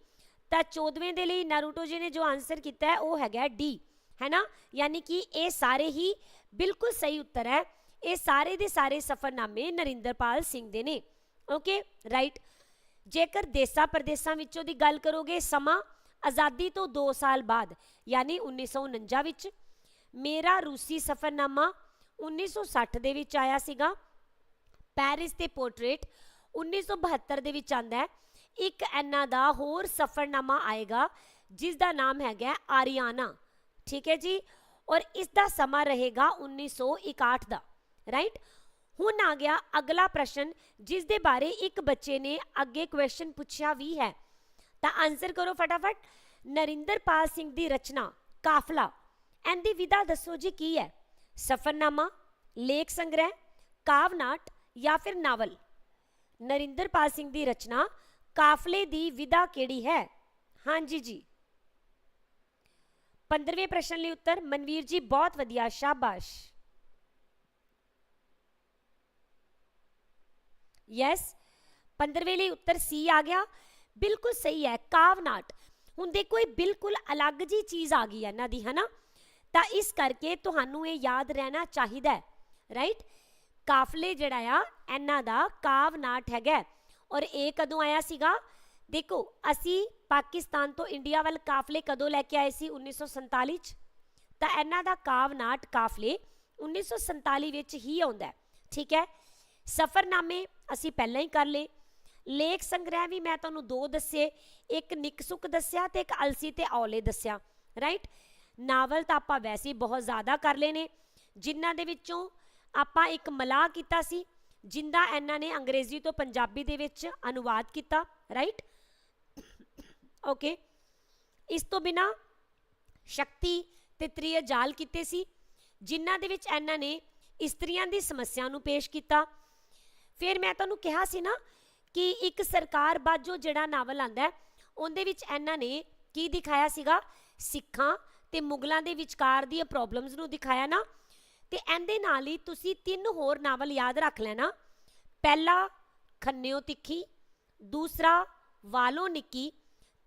ਤਾਂ 14ਵੇਂ ਦੇ ਲਈ ਨਾਰੂਟੋ ਜੀ ਨੇ ਜੋ ਆਨਸਰ ਕੀਤਾ ਹੈ, ਉਹ ਹੈਗਾ ਡੀ ਹੈ ਨਾ? ਯਾਨੀ ਕਿ ਇਹ ਸਾਰੇ ਹੀ ਬਿਲਕੁਲ ਸਹੀ ਉੱਤਰ ਹੈ। ਇਹ ਸਾਰੇ ਦੇ ਸਾਰੇ ਸਫਰਨਾਮੇ ਨਰਿੰਦਰਪਾਲ ਸਿੰਘ ਦੇ ਨੇ। ਓਕੇ ਰਾਈਟ ਜੇਕਰ ਦੇਸਾਂ ਪ੍ਰਦੇਸਾਂ ਵਿੱਚੋਂ ਦੀ ਗੱਲ ਕਰੋਗੇ, ਸਮਾਂ ਆਜ਼ਾਦੀ ਤੋਂ 2 ਸਾਲ ਬਾਅਦ, ਯਾਨੀ 1949 ਵਿੱਚ, ਮੇਰਾ ਰੂਸੀ ਸਫਰਨਾਮਾ 1960 ਦੇ ਵਿੱਚ ਆਇਆ ਸੀਗਾ। ਪੈਰਿਸ ਤੇ ਪੋਰਟਰੇਟ 1972 ਦੇ ਵਿੱਚ ਆਂਦਾ ਹੈ। ਇੱਕ ਇਹਨਾਂ ਦਾ ਹੋਰ ਸਫਰਨਾਮਾ ਆਏਗਾ ਜਿਸ ਦਾ ਨਾਮ ਹੈਗਾ ਆਰੀਆਨਾ ਠੀਕ ਹੈ ਜੀ ਔਰ ਇਸ ਦਾ ਸਮਾਂ ਰਹੇਗਾ 1961 ਦਾ ਰਾਈਟ ਹੁਣ ਆ ਗਿਆ ਅਗਲਾ ਪ੍ਰਸ਼ਨ ਜਿਸ ਦੇ ਬਾਰੇ ਇੱਕ ਬੱਚੇ ਨੇ ਅੱਗੇ ਕੁਐਸਚਨ ਪੁੱਛਿਆ ਵੀ ਹੈ ਤਾਂ ਆਨਸਰ ਕਰੋ ਫਟਾਫਟ ਨਰਿੰਦਰਪਾਲ ਸਿੰਘ ਦੀ ਰਚਨਾ ਕਾਫਲਾ ਇਹਦੀ ਵਿਧਾ ਦੱਸੋ ਜੀ ਕੀ ਹੈ ਸਫਰਨਾਮਾ ਲੇਖ ਸੰਗ੍ਰਹਿ ਕਾਵਨਾਟ ਜਾਂ ਫਿਰ ਨਾਵਲ ਨਰਿੰਦਰਪਾਲ ਸਿੰਘ ਦੀ ਰਚਨਾ ਕਾਫਲੇ ਦੀ ਵਿਧਾ ਕਿਹੜੀ ਹੈ ਹਾਂਜੀ ਜੀ 15ਵੇਂ ਪ੍ਰਸ਼ਨ ਲਈ ਉੱਤਰ, ਮਨਵੀਰ ਜੀ ਬਹੁਤ ਵਧੀਆ, ਸ਼ਾਬਾਸ਼। ਯੈਸ 15ਵੇਂ ਲਈ ਉੱਤਰ ਸੀ ਆ ਗਿਆ। ਬਿਲਕੁਲ ਸਹੀ ਹੈ, ਕਾਵਨਾਟ। ਹੁਣ ਦੇਖੋ, ਇਹ ਬਿਲਕੁਲ ਅਲੱਗ ਜੀ ਚੀਜ਼ ਆ ਗਈ ਹੈ ਇਹਨਾਂ ਦੀ, ਹਨਾ? ਤਾਂ ਇਸ ਕਰਕੇ ਤੁਹਾਨੂੰ ਇਹ ਯਾਦ ਰਹਿਣਾ ਚਾਹੀਦਾ ਹੈ ਰਾਈਟ ਕਾਫਲੇ ਜਿਹੜਾ ਆ, ਇਹਨਾਂ ਦਾ ਕਾਵਨਾਟ ਹੈਗਾ ਔਰ ਇਹ ਕਦੋਂ ਆਇਆ ਸੀਗਾ? ਦੇਖੋ, ਅਸੀਂ ਪਾਕਿਸਤਾਨ ਤੋਂ ਇੰਡੀਆ ਵੱਲ ਕਾਫਲੇ ਕਦੋਂ ਲੈ ਕੇ ਆਏ ਸੀ? 1947 ਚ? ਤਾਂ ਇਹਨਾਂ ਦਾ ਕਾਵਨਾਟ ਕਾਫਲੇ 1947 ਵਿੱਚ ਹੀ ਆਉਂਦਾ ਠੀਕ ਹੈ? ਸਫਰਨਾਮੇ ਅਸੀਂ ਪਹਿਲਾਂ ਹੀ ਕਰ ਲਏ। ਲੇਖ ਸੰਗ੍ਰਹਿ ਵੀ ਮੈਂ ਤੁਹਾਨੂੰ ਦੋ ਦੱਸੇ। ਇੱਕ ਨਿਕਸੁਕ ਦੱਸਿਆ ਤੇ ਇੱਕ ਅਲਸੀ ਤੇ ਔਲੇ ਦੱਸਿਆ ਰਾਈਟ ਨਾਵਲ ਤਾਂ ਆਪਾਂ ਵੈਸੇ ਬਹੁਤ ਜ਼ਿਆਦਾ ਕਰ ਲਏ ਨੇ, ਜਿਨ੍ਹਾਂ ਦੇ ਵਿੱਚੋਂ ਆਪਾਂ ਇੱਕ ਮਲਾਹ ਕੀਤਾ ਸੀ, ਜਿੰਦਾ ਇਹਨਾਂ ਨੇ ਅੰਗਰੇਜ਼ੀ ਤੋਂ ਪੰਜਾਬੀ ਦੇ ਵਿੱਚ ਅਨੁਵਾਦ ਕੀਤਾ ਰਾਈਟ ਓਕੇ ਇਸ ਤੋਂ ਬਿਨਾ ਸ਼ਕਤੀ ਤੇ ਤ੍ਰਿਯ ਜਾਲ ਕੀਤੇ ਸੀ, ਜਿਨ੍ਹਾਂ ਦੇ ਵਿੱਚ ਇਹਨਾਂ ਨੇ ਇਸਤਰੀਆਂ ਦੀ ਸਮੱਸਿਆ ਨੂੰ ਪੇਸ਼ ਕੀਤਾ। ਫਿਰ ਮੈਂ ਤੁਹਾਨੂੰ ਕਿਹਾ ਸੀ ਨਾ ਕਿ ਇੱਕ ਸਰਕਾਰ ਬਾਝੋ ਜਿਹੜਾ ਨਾਵਲ ਆਂਦਾ ਹੈ, ਉਹਦੇ ਵਿੱਚ ਇਹਨਾਂ ਨੇ ਕੀ ਦਿਖਾਇਆ ਸੀਗਾ? ਸਿੱਖਾਂ ਤੇ ਮੁਗਲਾਂ ਦੇ ਵਿਚਕਾਰ ਦੀਆਂ ਪ੍ਰੋਬਲਮਸ ਨੂੰ ਦਿਖਾਇਆ ਨਾ। ਤੇ ਇਹਦੇ ਨਾਲ ਹੀ ਤੁਸੀਂ ਤਿੰਨ ਹੋਰ ਨਾਵਲ ਯਾਦ ਰੱਖ ਲੈਣਾ। ਪਹਿਲਾ ਖੰਨਿਓ ਤਿੱਖੀ, ਦੂਸਰਾ ਵਾਲੋ ਨਿੱਕੀ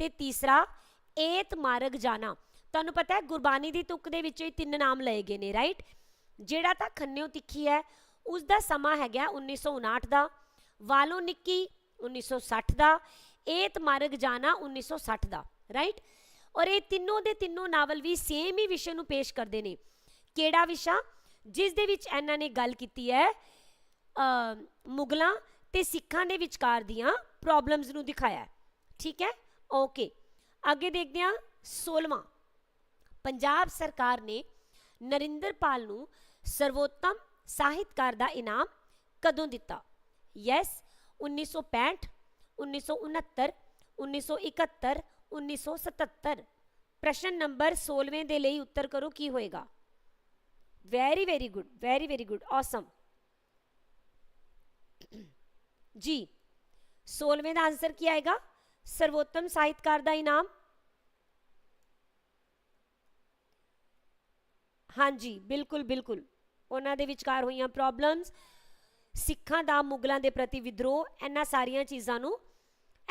ਤੇ ਤੀਸਰਾ, ਏਤ ਮਾਰਗ ਜਾਣਾ। ਤੁਹਾਨੂੰ ਪਤਾ ਹੈ, ਗੁਰਬਾਣੀ ਦੀ ਤੁਕ ਦੇ ਵਿੱਚੋਂ ਹੀ ਤਿੰਨ ਨਾਮ ਲਏ ਗਏ ਨੇ ਰਾਈਟ ਜਿਹੜਾ ਤਾਂ ਖੰਨਿਓ ਤਿੱਖੀ ਹੈ, ਉਸ ਦਾ ਸਮਾਂ ਹੈਗਾ 1959 ਦਾ। ਵਾਲੋ ਨਿੱਕੀ 1960 ਦਾ। ਏਤ ਮਾਰਗ ਜਾਣਾ 1960 ਦਾ ਰਾਈਟ ਔਰ ਇਹ ਤਿੰਨੋਂ ਦੇ ਤਿੰਨੋਂ ਨਾਵਲ ਵੀ ਸੇਮ ਹੀ ਵਿਸ਼ੇ ਨੂੰ ਪੇਸ਼ ਕਰਦੇ ਨੇ। ਕਿਹੜਾ ਵਿਸ਼ਾ? ਜਿਸ ਦੇ ਵਿੱਚ ਇਹਨਾਂ ਨੇ ਗੱਲ ਕੀਤੀ ਹੈ ਮੁਗਲਾਂ ਤੇ ਸਿੱਖਾਂ ਦੇ ਵਿਚਕਾਰ ਦੀਆਂ ਪ੍ਰੋਬਲਮਸ ਨੂੰ ਦਿਖਾਇਆ ਠੀਕ ਹੈ? ਓਕੇ ਅੱਗੇ ਦੇਖਦੇ ਹਾਂ 16ਵਾਂ ਪੰਜਾਬ ਸਰਕਾਰ ਨੇ ਨਰਿੰਦਰਪਾਲ ਨੂੰ ਸਰਵੋਤਮ ਸਾਹਿਤਕਾਰ ਦਾ ਇਨਾਮ ਕਦੋਂ ਦਿੱਤਾ ਯੈਸ 1965 1969 1971 1977 ਪ੍ਰਸ਼ਨ ਨੰਬਰ 16ਵੇਂ ਦੇ ਲਈ ਉੱਤਰ ਕਰੋ ਕੀ ਹੋਏਗਾ very very good very very good awesome ਜੀ 16ਵੇਂ ਦਾ ਆਨਸਰ ਕੀ ਆਏਗਾ ਸਰਵੋਤਮ ਸਾਹਿਤਕਾਰ ਦਾ ਇਨਾਮ? ਹਾਂਜੀ, ਬਿਲਕੁਲ ਬਿਲਕੁਲ। ਉਹਨਾਂ ਦੇ ਵਿਚਕਾਰ ਹੋਈਆਂ ਪ੍ਰੋਬਲਮਸ ਸਿੱਖਾਂ ਦਾ, ਮੁਗਲਾਂ ਦੇ ਪ੍ਰਤੀ ਵਿਦਰੋਹ, ਇਹਨਾਂ ਸਾਰੀਆਂ ਚੀਜ਼ਾਂ ਨੂੰ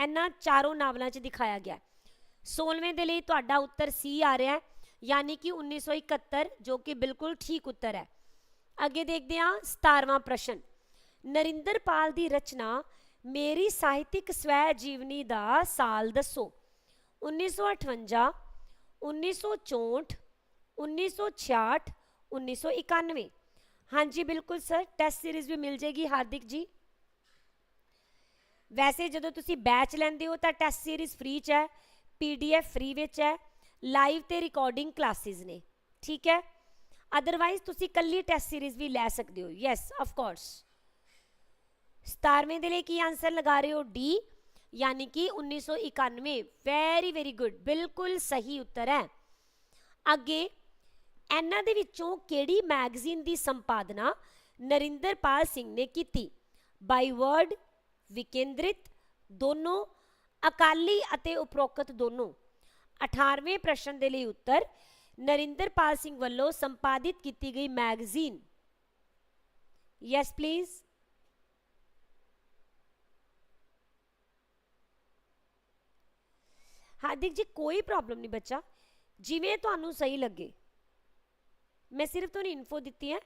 ਇਹਨਾਂ ਚਾਰੋਂ ਨਾਵਲਾਂ 'ਚ ਦਿਖਾਇਆ ਗਿਆ 16ਵੇਂ ਦੇ ਲਈ ਤੁਹਾਡਾ ਉੱਤਰ ਸੀ ਆ ਰਿਹਾ ਹੈ, ਯਾਨੀ ਕਿ 1971 ਜੋ ਕਿ ਬਿਲਕੁਲ ਠੀਕ ਉੱਤਰ ਹੈ। ਅੱਗੇ ਦੇਖਦੇ ਹਾਂ 17ਵਾਂ ਪ੍ਰਸ਼ਨ। ਨਰਿੰਦਰਪਾਲ ਦੀ ਰਚਨਾ ਮੇਰੀ ਸਾਹਿਤਿਕ ਸਵੈ ਜੀਵਨੀ ਦਾ ਸਾਲ ਦੱਸੋ। 1958 1964 1966 1991 ਹਾਂਜੀ, ਬਿਲਕੁਲ ਸਰ ਟੈਸਟ ਸੀਰੀਜ਼ ਵੀ ਮਿਲ ਜੇਗੀ ਹਾਰਦਿਕ ਜੀ। ਵੈਸੇ ਜਦੋਂ ਤੁਸੀਂ ਬੈਚ ਲੈਂਦੇ ਹੋ ਤਾਂ ਟੈਸਟ ਸੀਰੀਜ਼ ਫ੍ਰੀ ਚ ਹੈ ਪੀਡੀਐਫ ਫ੍ਰੀ ਵਿੱਚ ਹੈ ਲਾਈਵ ਤੇ ਰਿਕਾਰਡਿੰਗ ਕਲਾਸਿਸ ਨੇ। ਠੀਕ ਹੈ? ਅਦਰਵਾਈਜ਼ ਤੁਸੀਂ ਕੱਲੀ ਟੈਸਟ ਸੀਰੀਜ਼ ਵੀ ਲੈ ਸਕਦੇ ਹੋ। ਯੈਸ ਆਫ ਕੋਰਸ 17ਵੇਂ ਦੇ ਲਈ ਕੀ ਆਨਸਰ ਲਗਾ ਰਹੇ ਹੋ? ਡੀ ਯਾਨੀ ਕਿ 1991 ਵੈਰੀ ਵੈਰੀ ਗੁੱਡ ਬਿਲਕੁਲ ਸਹੀ ਉੱਤਰ ਹੈ। ਅੱਗੇ, ਇਹਨਾਂ ਦੇ ਵਿੱਚੋਂ ਕਿਹੜੀ ਮੈਗਜ਼ੀਨ ਦੀ ਸੰਪਾਦਨਾ ਨਰਿੰਦਰਪਾਲ ਸਿੰਘ ਨੇ ਕੀਤੀ? ਬਾਈ ਵਰਡ ਵਿਕੇਂਦਰਿਤ, ਦੋਨੋਂ, ਅਕਾਲੀ ਅਤੇ ਉਪਰੋਕਤ ਦੋਨੋਂ। 18ਵੇਂ ਪ੍ਰਸ਼ਨ ਦੇ ਲਈ ਉੱਤਰ, ਨਰਿੰਦਰਪਾਲ ਸਿੰਘ ਵੱਲੋਂ ਸੰਪਾਦਿਤ ਕੀਤੀ ਗਈ ਮੈਗਜ਼ੀਨ ਯੈਸ ਪਲੀਜ਼ ਹਾਰਦਿਕ ਜੀ, ਕੋਈ ਪ੍ਰੋਬਲਮ ਨਹੀਂ ਬੱਚਾ। ਜਿਵੇਂ ਤੁਹਾਨੂੰ ਸਹੀ ਲੱਗੇ। ਮੈਂ ਸਿਰਫ ਤੁਹਾਨੂੰ ਇਨਫੋ ਦਿੱਤੀ ਹੈ।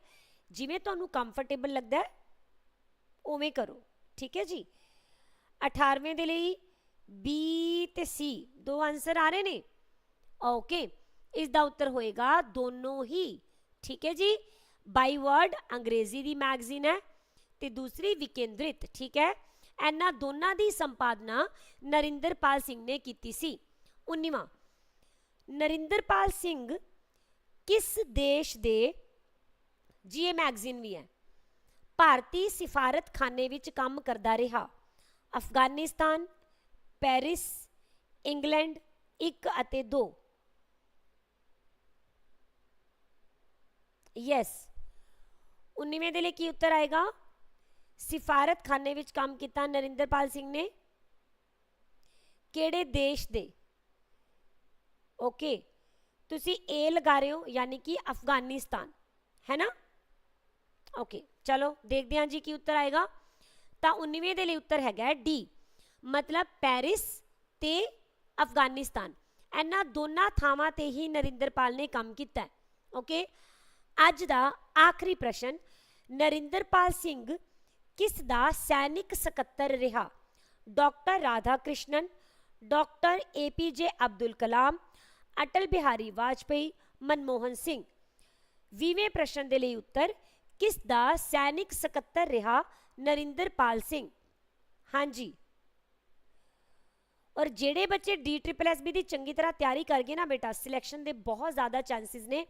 ਜਿਵੇਂ ਤੁਹਾਨੂੰ ਕੰਫਰਟੇਬਲ ਲੱਗਦਾ ਹੈ, ਉਵੇਂ ਕਰੋ। ਠੀਕ ਹੈ ਜੀ? 18ਵੇਂ ਦੇ ਲਈ B ਤੇ C ਦੋ ਆਨਸਰ ਆ ਰਹੇ ਨੇ। ਓਕੇ ਇਸ ਦਾ ਉੱਤਰ ਹੋਏਗਾ ਦੋਨੋਂ ਹੀ। ਠੀਕ ਹੈ ਜੀ? ਬਾਈ ਵਰਡ ਅੰਗਰੇਜ਼ੀ ਦੀ ਮੈਗਜ਼ੀਨ ਹੈ ਤੇ ਦੂਸਰੀ ਵਿਕੇਂਦਰਿਤ। ਠੀਕ ਹੈ? ਇਹਨਾਂ ਦੋਨਾਂ ਦੀ ਸੰਪਾਦਨਾ ਨਰਿੰਦਰਪਾਲ ਸਿੰਘ ਨੇ ਕੀਤੀ ਸੀ। 19ਵਾਂ ਨਰਿੰਦਰਪਾਲ ਸਿੰਘ ਕਿਸ ਦੇਸ਼ ਦੇ ਜੀ ਇਹ ਮੈਗਜ਼ੀਨ ਵੀ ਹੈ? ਭਾਰਤੀ ਸਿਫਾਰਤਖਾਨੇ ਵਿੱਚ ਕੰਮ ਕਰਦਾ ਰਿਹਾ। ਅਫਗਾਨਿਸਤਾਨ, ਪੈਰਿਸ, ਇੰਗਲੈਂਡ 1 ਅਤੇ 2 ਯੈਸ। 19ਵੇਂ ਦੇ ਲਈ ਕੀ ਉੱਤਰ ਆਏਗਾ? ਸਿਫਾਰਤਖਾਨੇ ਵਿੱਚ ਕੰਮ ਕੀਤਾ ਨਰਿੰਦਰਪਾਲ ਸਿੰਘ ਨੇ। ਕਿਹੜੇ ਦੇਸ਼ ਦੇ? ਓਕੇ ਤੁਸੀਂ ਏ ਲਗਾ ਰਹੇ ਹੋ, ਯਾਨੀ ਕਿ ਅਫਗਾਨਿਸਤਾਨ, ਹੈ ਨਾ? ਓਕੇ ਚਲੋ, ਦੇਖਦੇ ਹਾਂ ਜੀ ਕੀ ਉੱਤਰ ਆਏਗਾ। ਤਾਂ 19ਵੇਂ ਦੇ ਲਈ ਉੱਤਰ ਹੈਗਾ ਡੀ ਮਤਲਬ ਪੈਰਿਸ ਤੇ ਅਫਗਾਨਿਸਤਾਨ। ਇਹਨਾਂ ਦੋਨਾਂ ਥਾਵਾਂ ਤੇ ਹੀ ਨਰਿੰਦਰਪਾਲ ਨੇ ਕੰਮ ਕੀਤਾ। ਓਕੇ ਅੱਜ ਦਾ ਆਖਰੀ ਪ੍ਰਸ਼ਨ, ਨਰਿੰਦਰਪਾਲ ਸਿੰਘ ਕਿਸ ਦਾ ਸੈਨਿਕ ਸਕੱਤਰ ਰਿਹਾ doctor Radhakrishnan doctor APJ Abdul Kalam Atal Bihari Vajpayee Manmohan Singh 20ਵੇਂ ਪ੍ਰਸ਼ਨ ਦੇ ਲਈ ਉੱਤਰ ਕਿਸ ਦਾ ਸੈਨਿਕ ਸਕੱਤਰ ਰਿਹਾ ਨਰਿੰਦਰਪਾਲ ਸਿੰਘ ਹਾਂਜੀ ਔਰ ਜਿਹੜੇ ਬੱਚੇ ਡੀ ਦੀ ਚੰਗੀ ਤਰ੍ਹਾਂ ਤਿਆਰੀ ਕਰ ਗਏ ਨਾ ਬੇਟਾ ਸਿਲੈਕਸ਼ਨ ਦੇ ਬਹੁਤ ਜ਼ਿਆਦਾ ਚਾਂਸਸ ਨੇ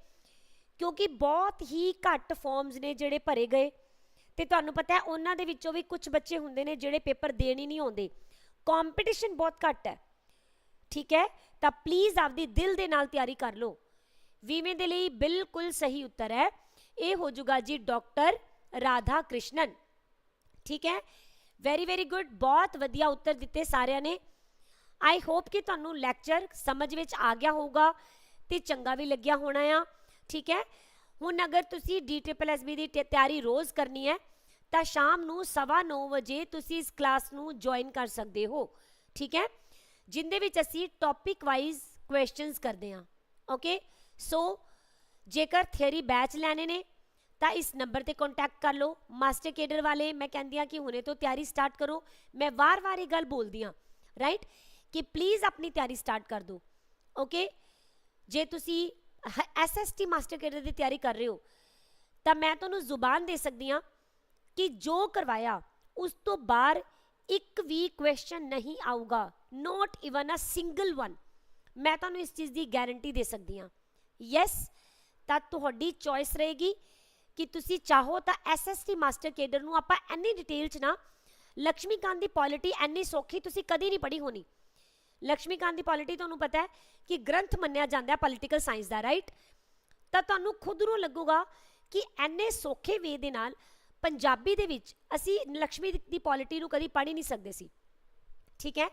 ਕਿਉਂਕਿ ਬਹੁਤ ਹੀ ਘੱਟ ਫਾਰਮਸ ਨੇ ਜਿਹੜੇ ਭਰੇ ਗਏ ਤੇ ਤੁਹਾਨੂੰ ਪਤਾ ਹੈ, ਉਹਨਾਂ ਦੇ ਵਿੱਚੋਂ ਵੀ ਕੁਝ ਬੱਚੇ ਹੁੰਦੇ ਨੇ ਜਿਹੜੇ ਪੇਪਰ ਦੇਣ ਹੀ ਨਹੀਂ ਆਉਂਦੇ। ਕੰਪੀਟੀਸ਼ਨ ਬਹੁਤ ਘੱਟ ਹੈ। ਠੀਕ ਹੈ? ਤਾਂ ਪਲੀਜ਼ ਆਪਦੀ ਦਿਲ ਦੇ ਨਾਲ ਤਿਆਰੀ ਕਰ ਲਓ। 20ਵੇਂ ਦੇ ਲਈ ਬਿਲਕੁਲ ਸਹੀ ਉੱਤਰ ਹੈ। ਇਹ ਹੋ ਜਾਊਗਾ ਜੀ ਡਾਕਟਰ ਰਾਧਾ ਕ੍ਰਿਸ਼ਨਨ ਠੀਕ ਹੈ? ਵੈਰੀ ਵੈਰੀ ਗੁੱਡ ਬਹੁਤ ਵਧੀਆ ਉੱਤਰ ਦਿੱਤੇ ਸਾਰਿਆਂ ਨੇ। ਆਈ ਹੋਪ ਕਿ ਤੁਹਾਨੂੰ ਲੈਕਚਰ ਸਮਝ ਵਿੱਚ ਆ ਗਿਆ ਹੋਊਗਾ ਤੇ ਚੰਗਾ ਵੀ ਲੱਗਿਆ ਹੋਣਾ ਆ। ਠੀਕ ਹੈ? ਹੁਣ ਅਗਰ ਤੁਸੀਂ ਡੀਟ੍ਰਿਪਲਐਸਬੀ ਦੀ ਤ- ਤਿਆਰੀ ਰੋਜ਼ ਕਰਨੀ ਹੈ, ਤਾਂ ਸ਼ਾਮ ਨੂੰ 9:30 ਵਜੇ ਤੁਸੀਂ ਇਸ ਕਲਾਸ ਨੂੰ ਜੁਆਇਨ ਕਰ ਸਕਦੇ ਹੋ। ਠੀਕ ਹੈ? ਜਿੰਦੇ ਵਿੱਚ ਅਸੀਂ ਟੌਪਿਕ ਵਾਈਜ਼ ਕੁਐਸਚਨਸ ਕਰਦੇ ਹਾਂ। ਓਕੇ ਸੋ ਜੇਕਰ ਥਿਉਰੀ ਬੈਚ ਲੈਣੇ ਨੇ, ਤਾਂ ਇਸ ਨੰਬਰ ਤੇ ਕੰਟੈਕਟ ਕਰ ਲਓ। ਮਾਸਟਰ ਕੇਡਰ ਵਾਲੇ, ਮੈਂ ਕਹਿੰਦੀ ਆ ਕਿ ਹੁਣੇ ਤੋਂ ਤਿਆਰੀ ਸਟਾਰਟ ਕਰੋ। ਮੈਂ ਵਾਰ-ਵਾਰ ਇਹ ਗੱਲ ਬੋਲਦੀ ਆ ਰਾਈਟ ਕਿ ਪਲੀਜ਼ ਆਪਣੀ ਤਿਆਰੀ ਸਟਾਰਟ ਕਰ ਦਿਓ। ਓਕੇ ਜੇ ਤੁਸੀਂ ਐਸਐਸਟੀ ਮਾਸਟਰ ਕੇਡਰ ਦੀ ਤਿਆਰੀ ਕਰ ਰਹੇ ਹੋ, ਤਾਂ ਮੈਂ ਤੁਹਾਨੂੰ ਜ਼ੁਬਾਨ ਦੇ ਸਕਦੀ ਆ ਕਿ ਜੋ ਕਰਵਾਇਆ, ਉਸ ਤੋਂ ਬਾਹਰ ਇੱਕ ਵੀ ਕੁਐਸਚਨ ਨਹੀਂ ਆਊਗਾ not even a single one ਮੈਂ ਤੁਹਾਨੂੰ ਇਸ ਚੀਜ਼ ਦੀ ਗਾਰੰਟੀ ਦੇ ਸਕਦੀ ਆ ਯੈਸ ਤਾਂ ਤੁਹਾਡੀ ਚੋਇਸ ਰਹੇਗੀ ਕਿ ਤੁਸੀਂ ਚਾਹੋ ਤਾਂ ਐਸਐਸਟੀ ਮਾਸਟਰ ਕੇਡਰ ਨੂੰ ਆਪਾਂ ਐਨੀ ਡਿਟੇਲ ਚ ਨਾ ਲక్ష్ਮੀਕਾਂਤ ਦੀ ਪੋਲਿਟੀ ਐਨੀ ਸੌਖੀ ਤੁਸੀਂ ਕਦੀ ਨਹੀਂ ਪੜ੍ਹੀ ਹੋਣੀ। ਲక్ష్ਮੀਕਾਂਤ ਦੀ ਪੋਲਿਟੀ ਤੁਹਾਨੂੰ ਪਤਾ ਹੈ ਕਿ ਗ੍ਰੰਥ ਮੰਨਿਆ ਜਾਂਦਾ ਹੈ ਪੋਲਿਟੀਕਲ ਸਾਇੰਸ ਦਾ ਰਾਈਟ ਤਾਂ ਤੁਹਾਨੂੰ ਖੁਦ ਨੂੰ ਲੱਗੂਗਾ ਕਿ ਐਨੇ ਸੌਖੇ ਵੇ ਦੇ ਨਾਲ ਪੰਜਾਬੀ ਦੇ ਵਿੱਚ ਅਸੀਂ ਲక్ష్ਮੀ ਦੀ ਪੋਲਿਟੀ ਨੂੰ ਕਦੀ ਪੜ੍ਹ ਹੀ ਨਹੀਂ ਸਕਦੇ ਸੀ। ਠੀਕ ਹੈ?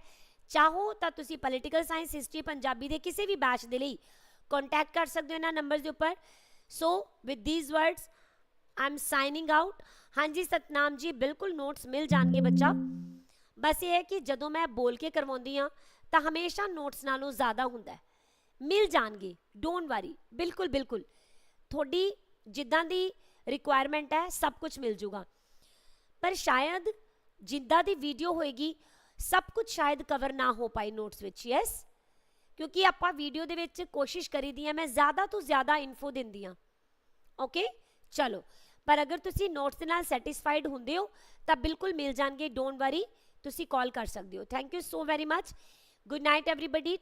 ਚਾਹੋ ਤਾਂ ਤੁਸੀਂ ਪੋਲਿਟੀਕਲ ਸਾਇੰਸ ਹਿਸਟਰੀ ਪੰਜਾਬੀ ਦੇ ਕਿਸੇ ਵੀ ਬੈਚ ਦੇ ਲਈ ਕੰਟੈਕਟ ਕਰ ਸਕਦੇ ਹੋ ਇਹਨਾਂ ਨੰਬਰ ਦੇ ਉੱਪਰ। So with these words I am signing out ਹਾਂਜੀ, ਸਤਨਾਮ ਜੀ, ਬਿਲਕੁਲ ਨੋਟਸ ਮਿਲ ਜਾਣਗੇ ਬੱਚਾ। ਬਸ ਇਹ ਹੈ ਕਿ ਜਦੋਂ ਮੈਂ ਬੋਲ ਕੇ ਕਰਵਾਉਂਦੀ ਆ ਤਾਂ ਹਮੇਸ਼ਾ ਨੋਟਸ ਨਾਲੋਂ ਜ਼ਿਆਦਾ ਹੁੰਦਾ ਮਿਲ ਜਾਣਗੇ ਡੋਂਟ ਵਰੀ ਬਿਲਕੁਲ ਬਿਲਕੁਲ। ਤੁਹਾਡੀ ਜਿੱਦਾਂ ਦੀ ਰਿਕੁਆਇਰਮੈਂਟ ਹੈ, ਸਭ ਕੁਝ ਮਿਲ ਜੂਗਾ। ਪਰ ਸ਼ਾਇਦ ਜਿੱਦਾਂ ਦੀ ਵੀਡੀਓ ਹੋਏਗੀ, ਸਭ ਕੁਝ ਸ਼ਾਇਦ ਕਵਰ ਨਾ ਹੋ ਪਾਈ ਨੋਟਸ ਵਿੱਚ ਯੈਸ ਕਿਉਂਕਿ ਆਪਾਂ ਵੀਡੀਓ ਦੇ ਵਿੱਚ ਕੋਸ਼ਿਸ਼ ਕਰੀਦੀ ਆ ਮੈਂ ਜ਼ਿਆਦਾ ਤੋਂ ਜ਼ਿਆਦਾ ਇਨਫੋ ਦਿੰਦੀ ਆ ਓਕੇ ਚਲੋ। ਪਰ ਅਗਰ ਤੁਸੀਂ ਨੋਟਸ ਦੇ ਨਾਲ ਸੈਟੀਸਫਾਈਡ ਹੁੰਦੇ ਹੋ, ਤਾਂ ਬਿਲਕੁਲ ਮਿਲ ਜਾਣਗੇ ਡੋਂਟ ਵਰੀ ਤੁਸੀਂ ਕਾਲ ਕਰ ਸਕਦੇ ਹੋ। Thank you so very much Good night, everybody.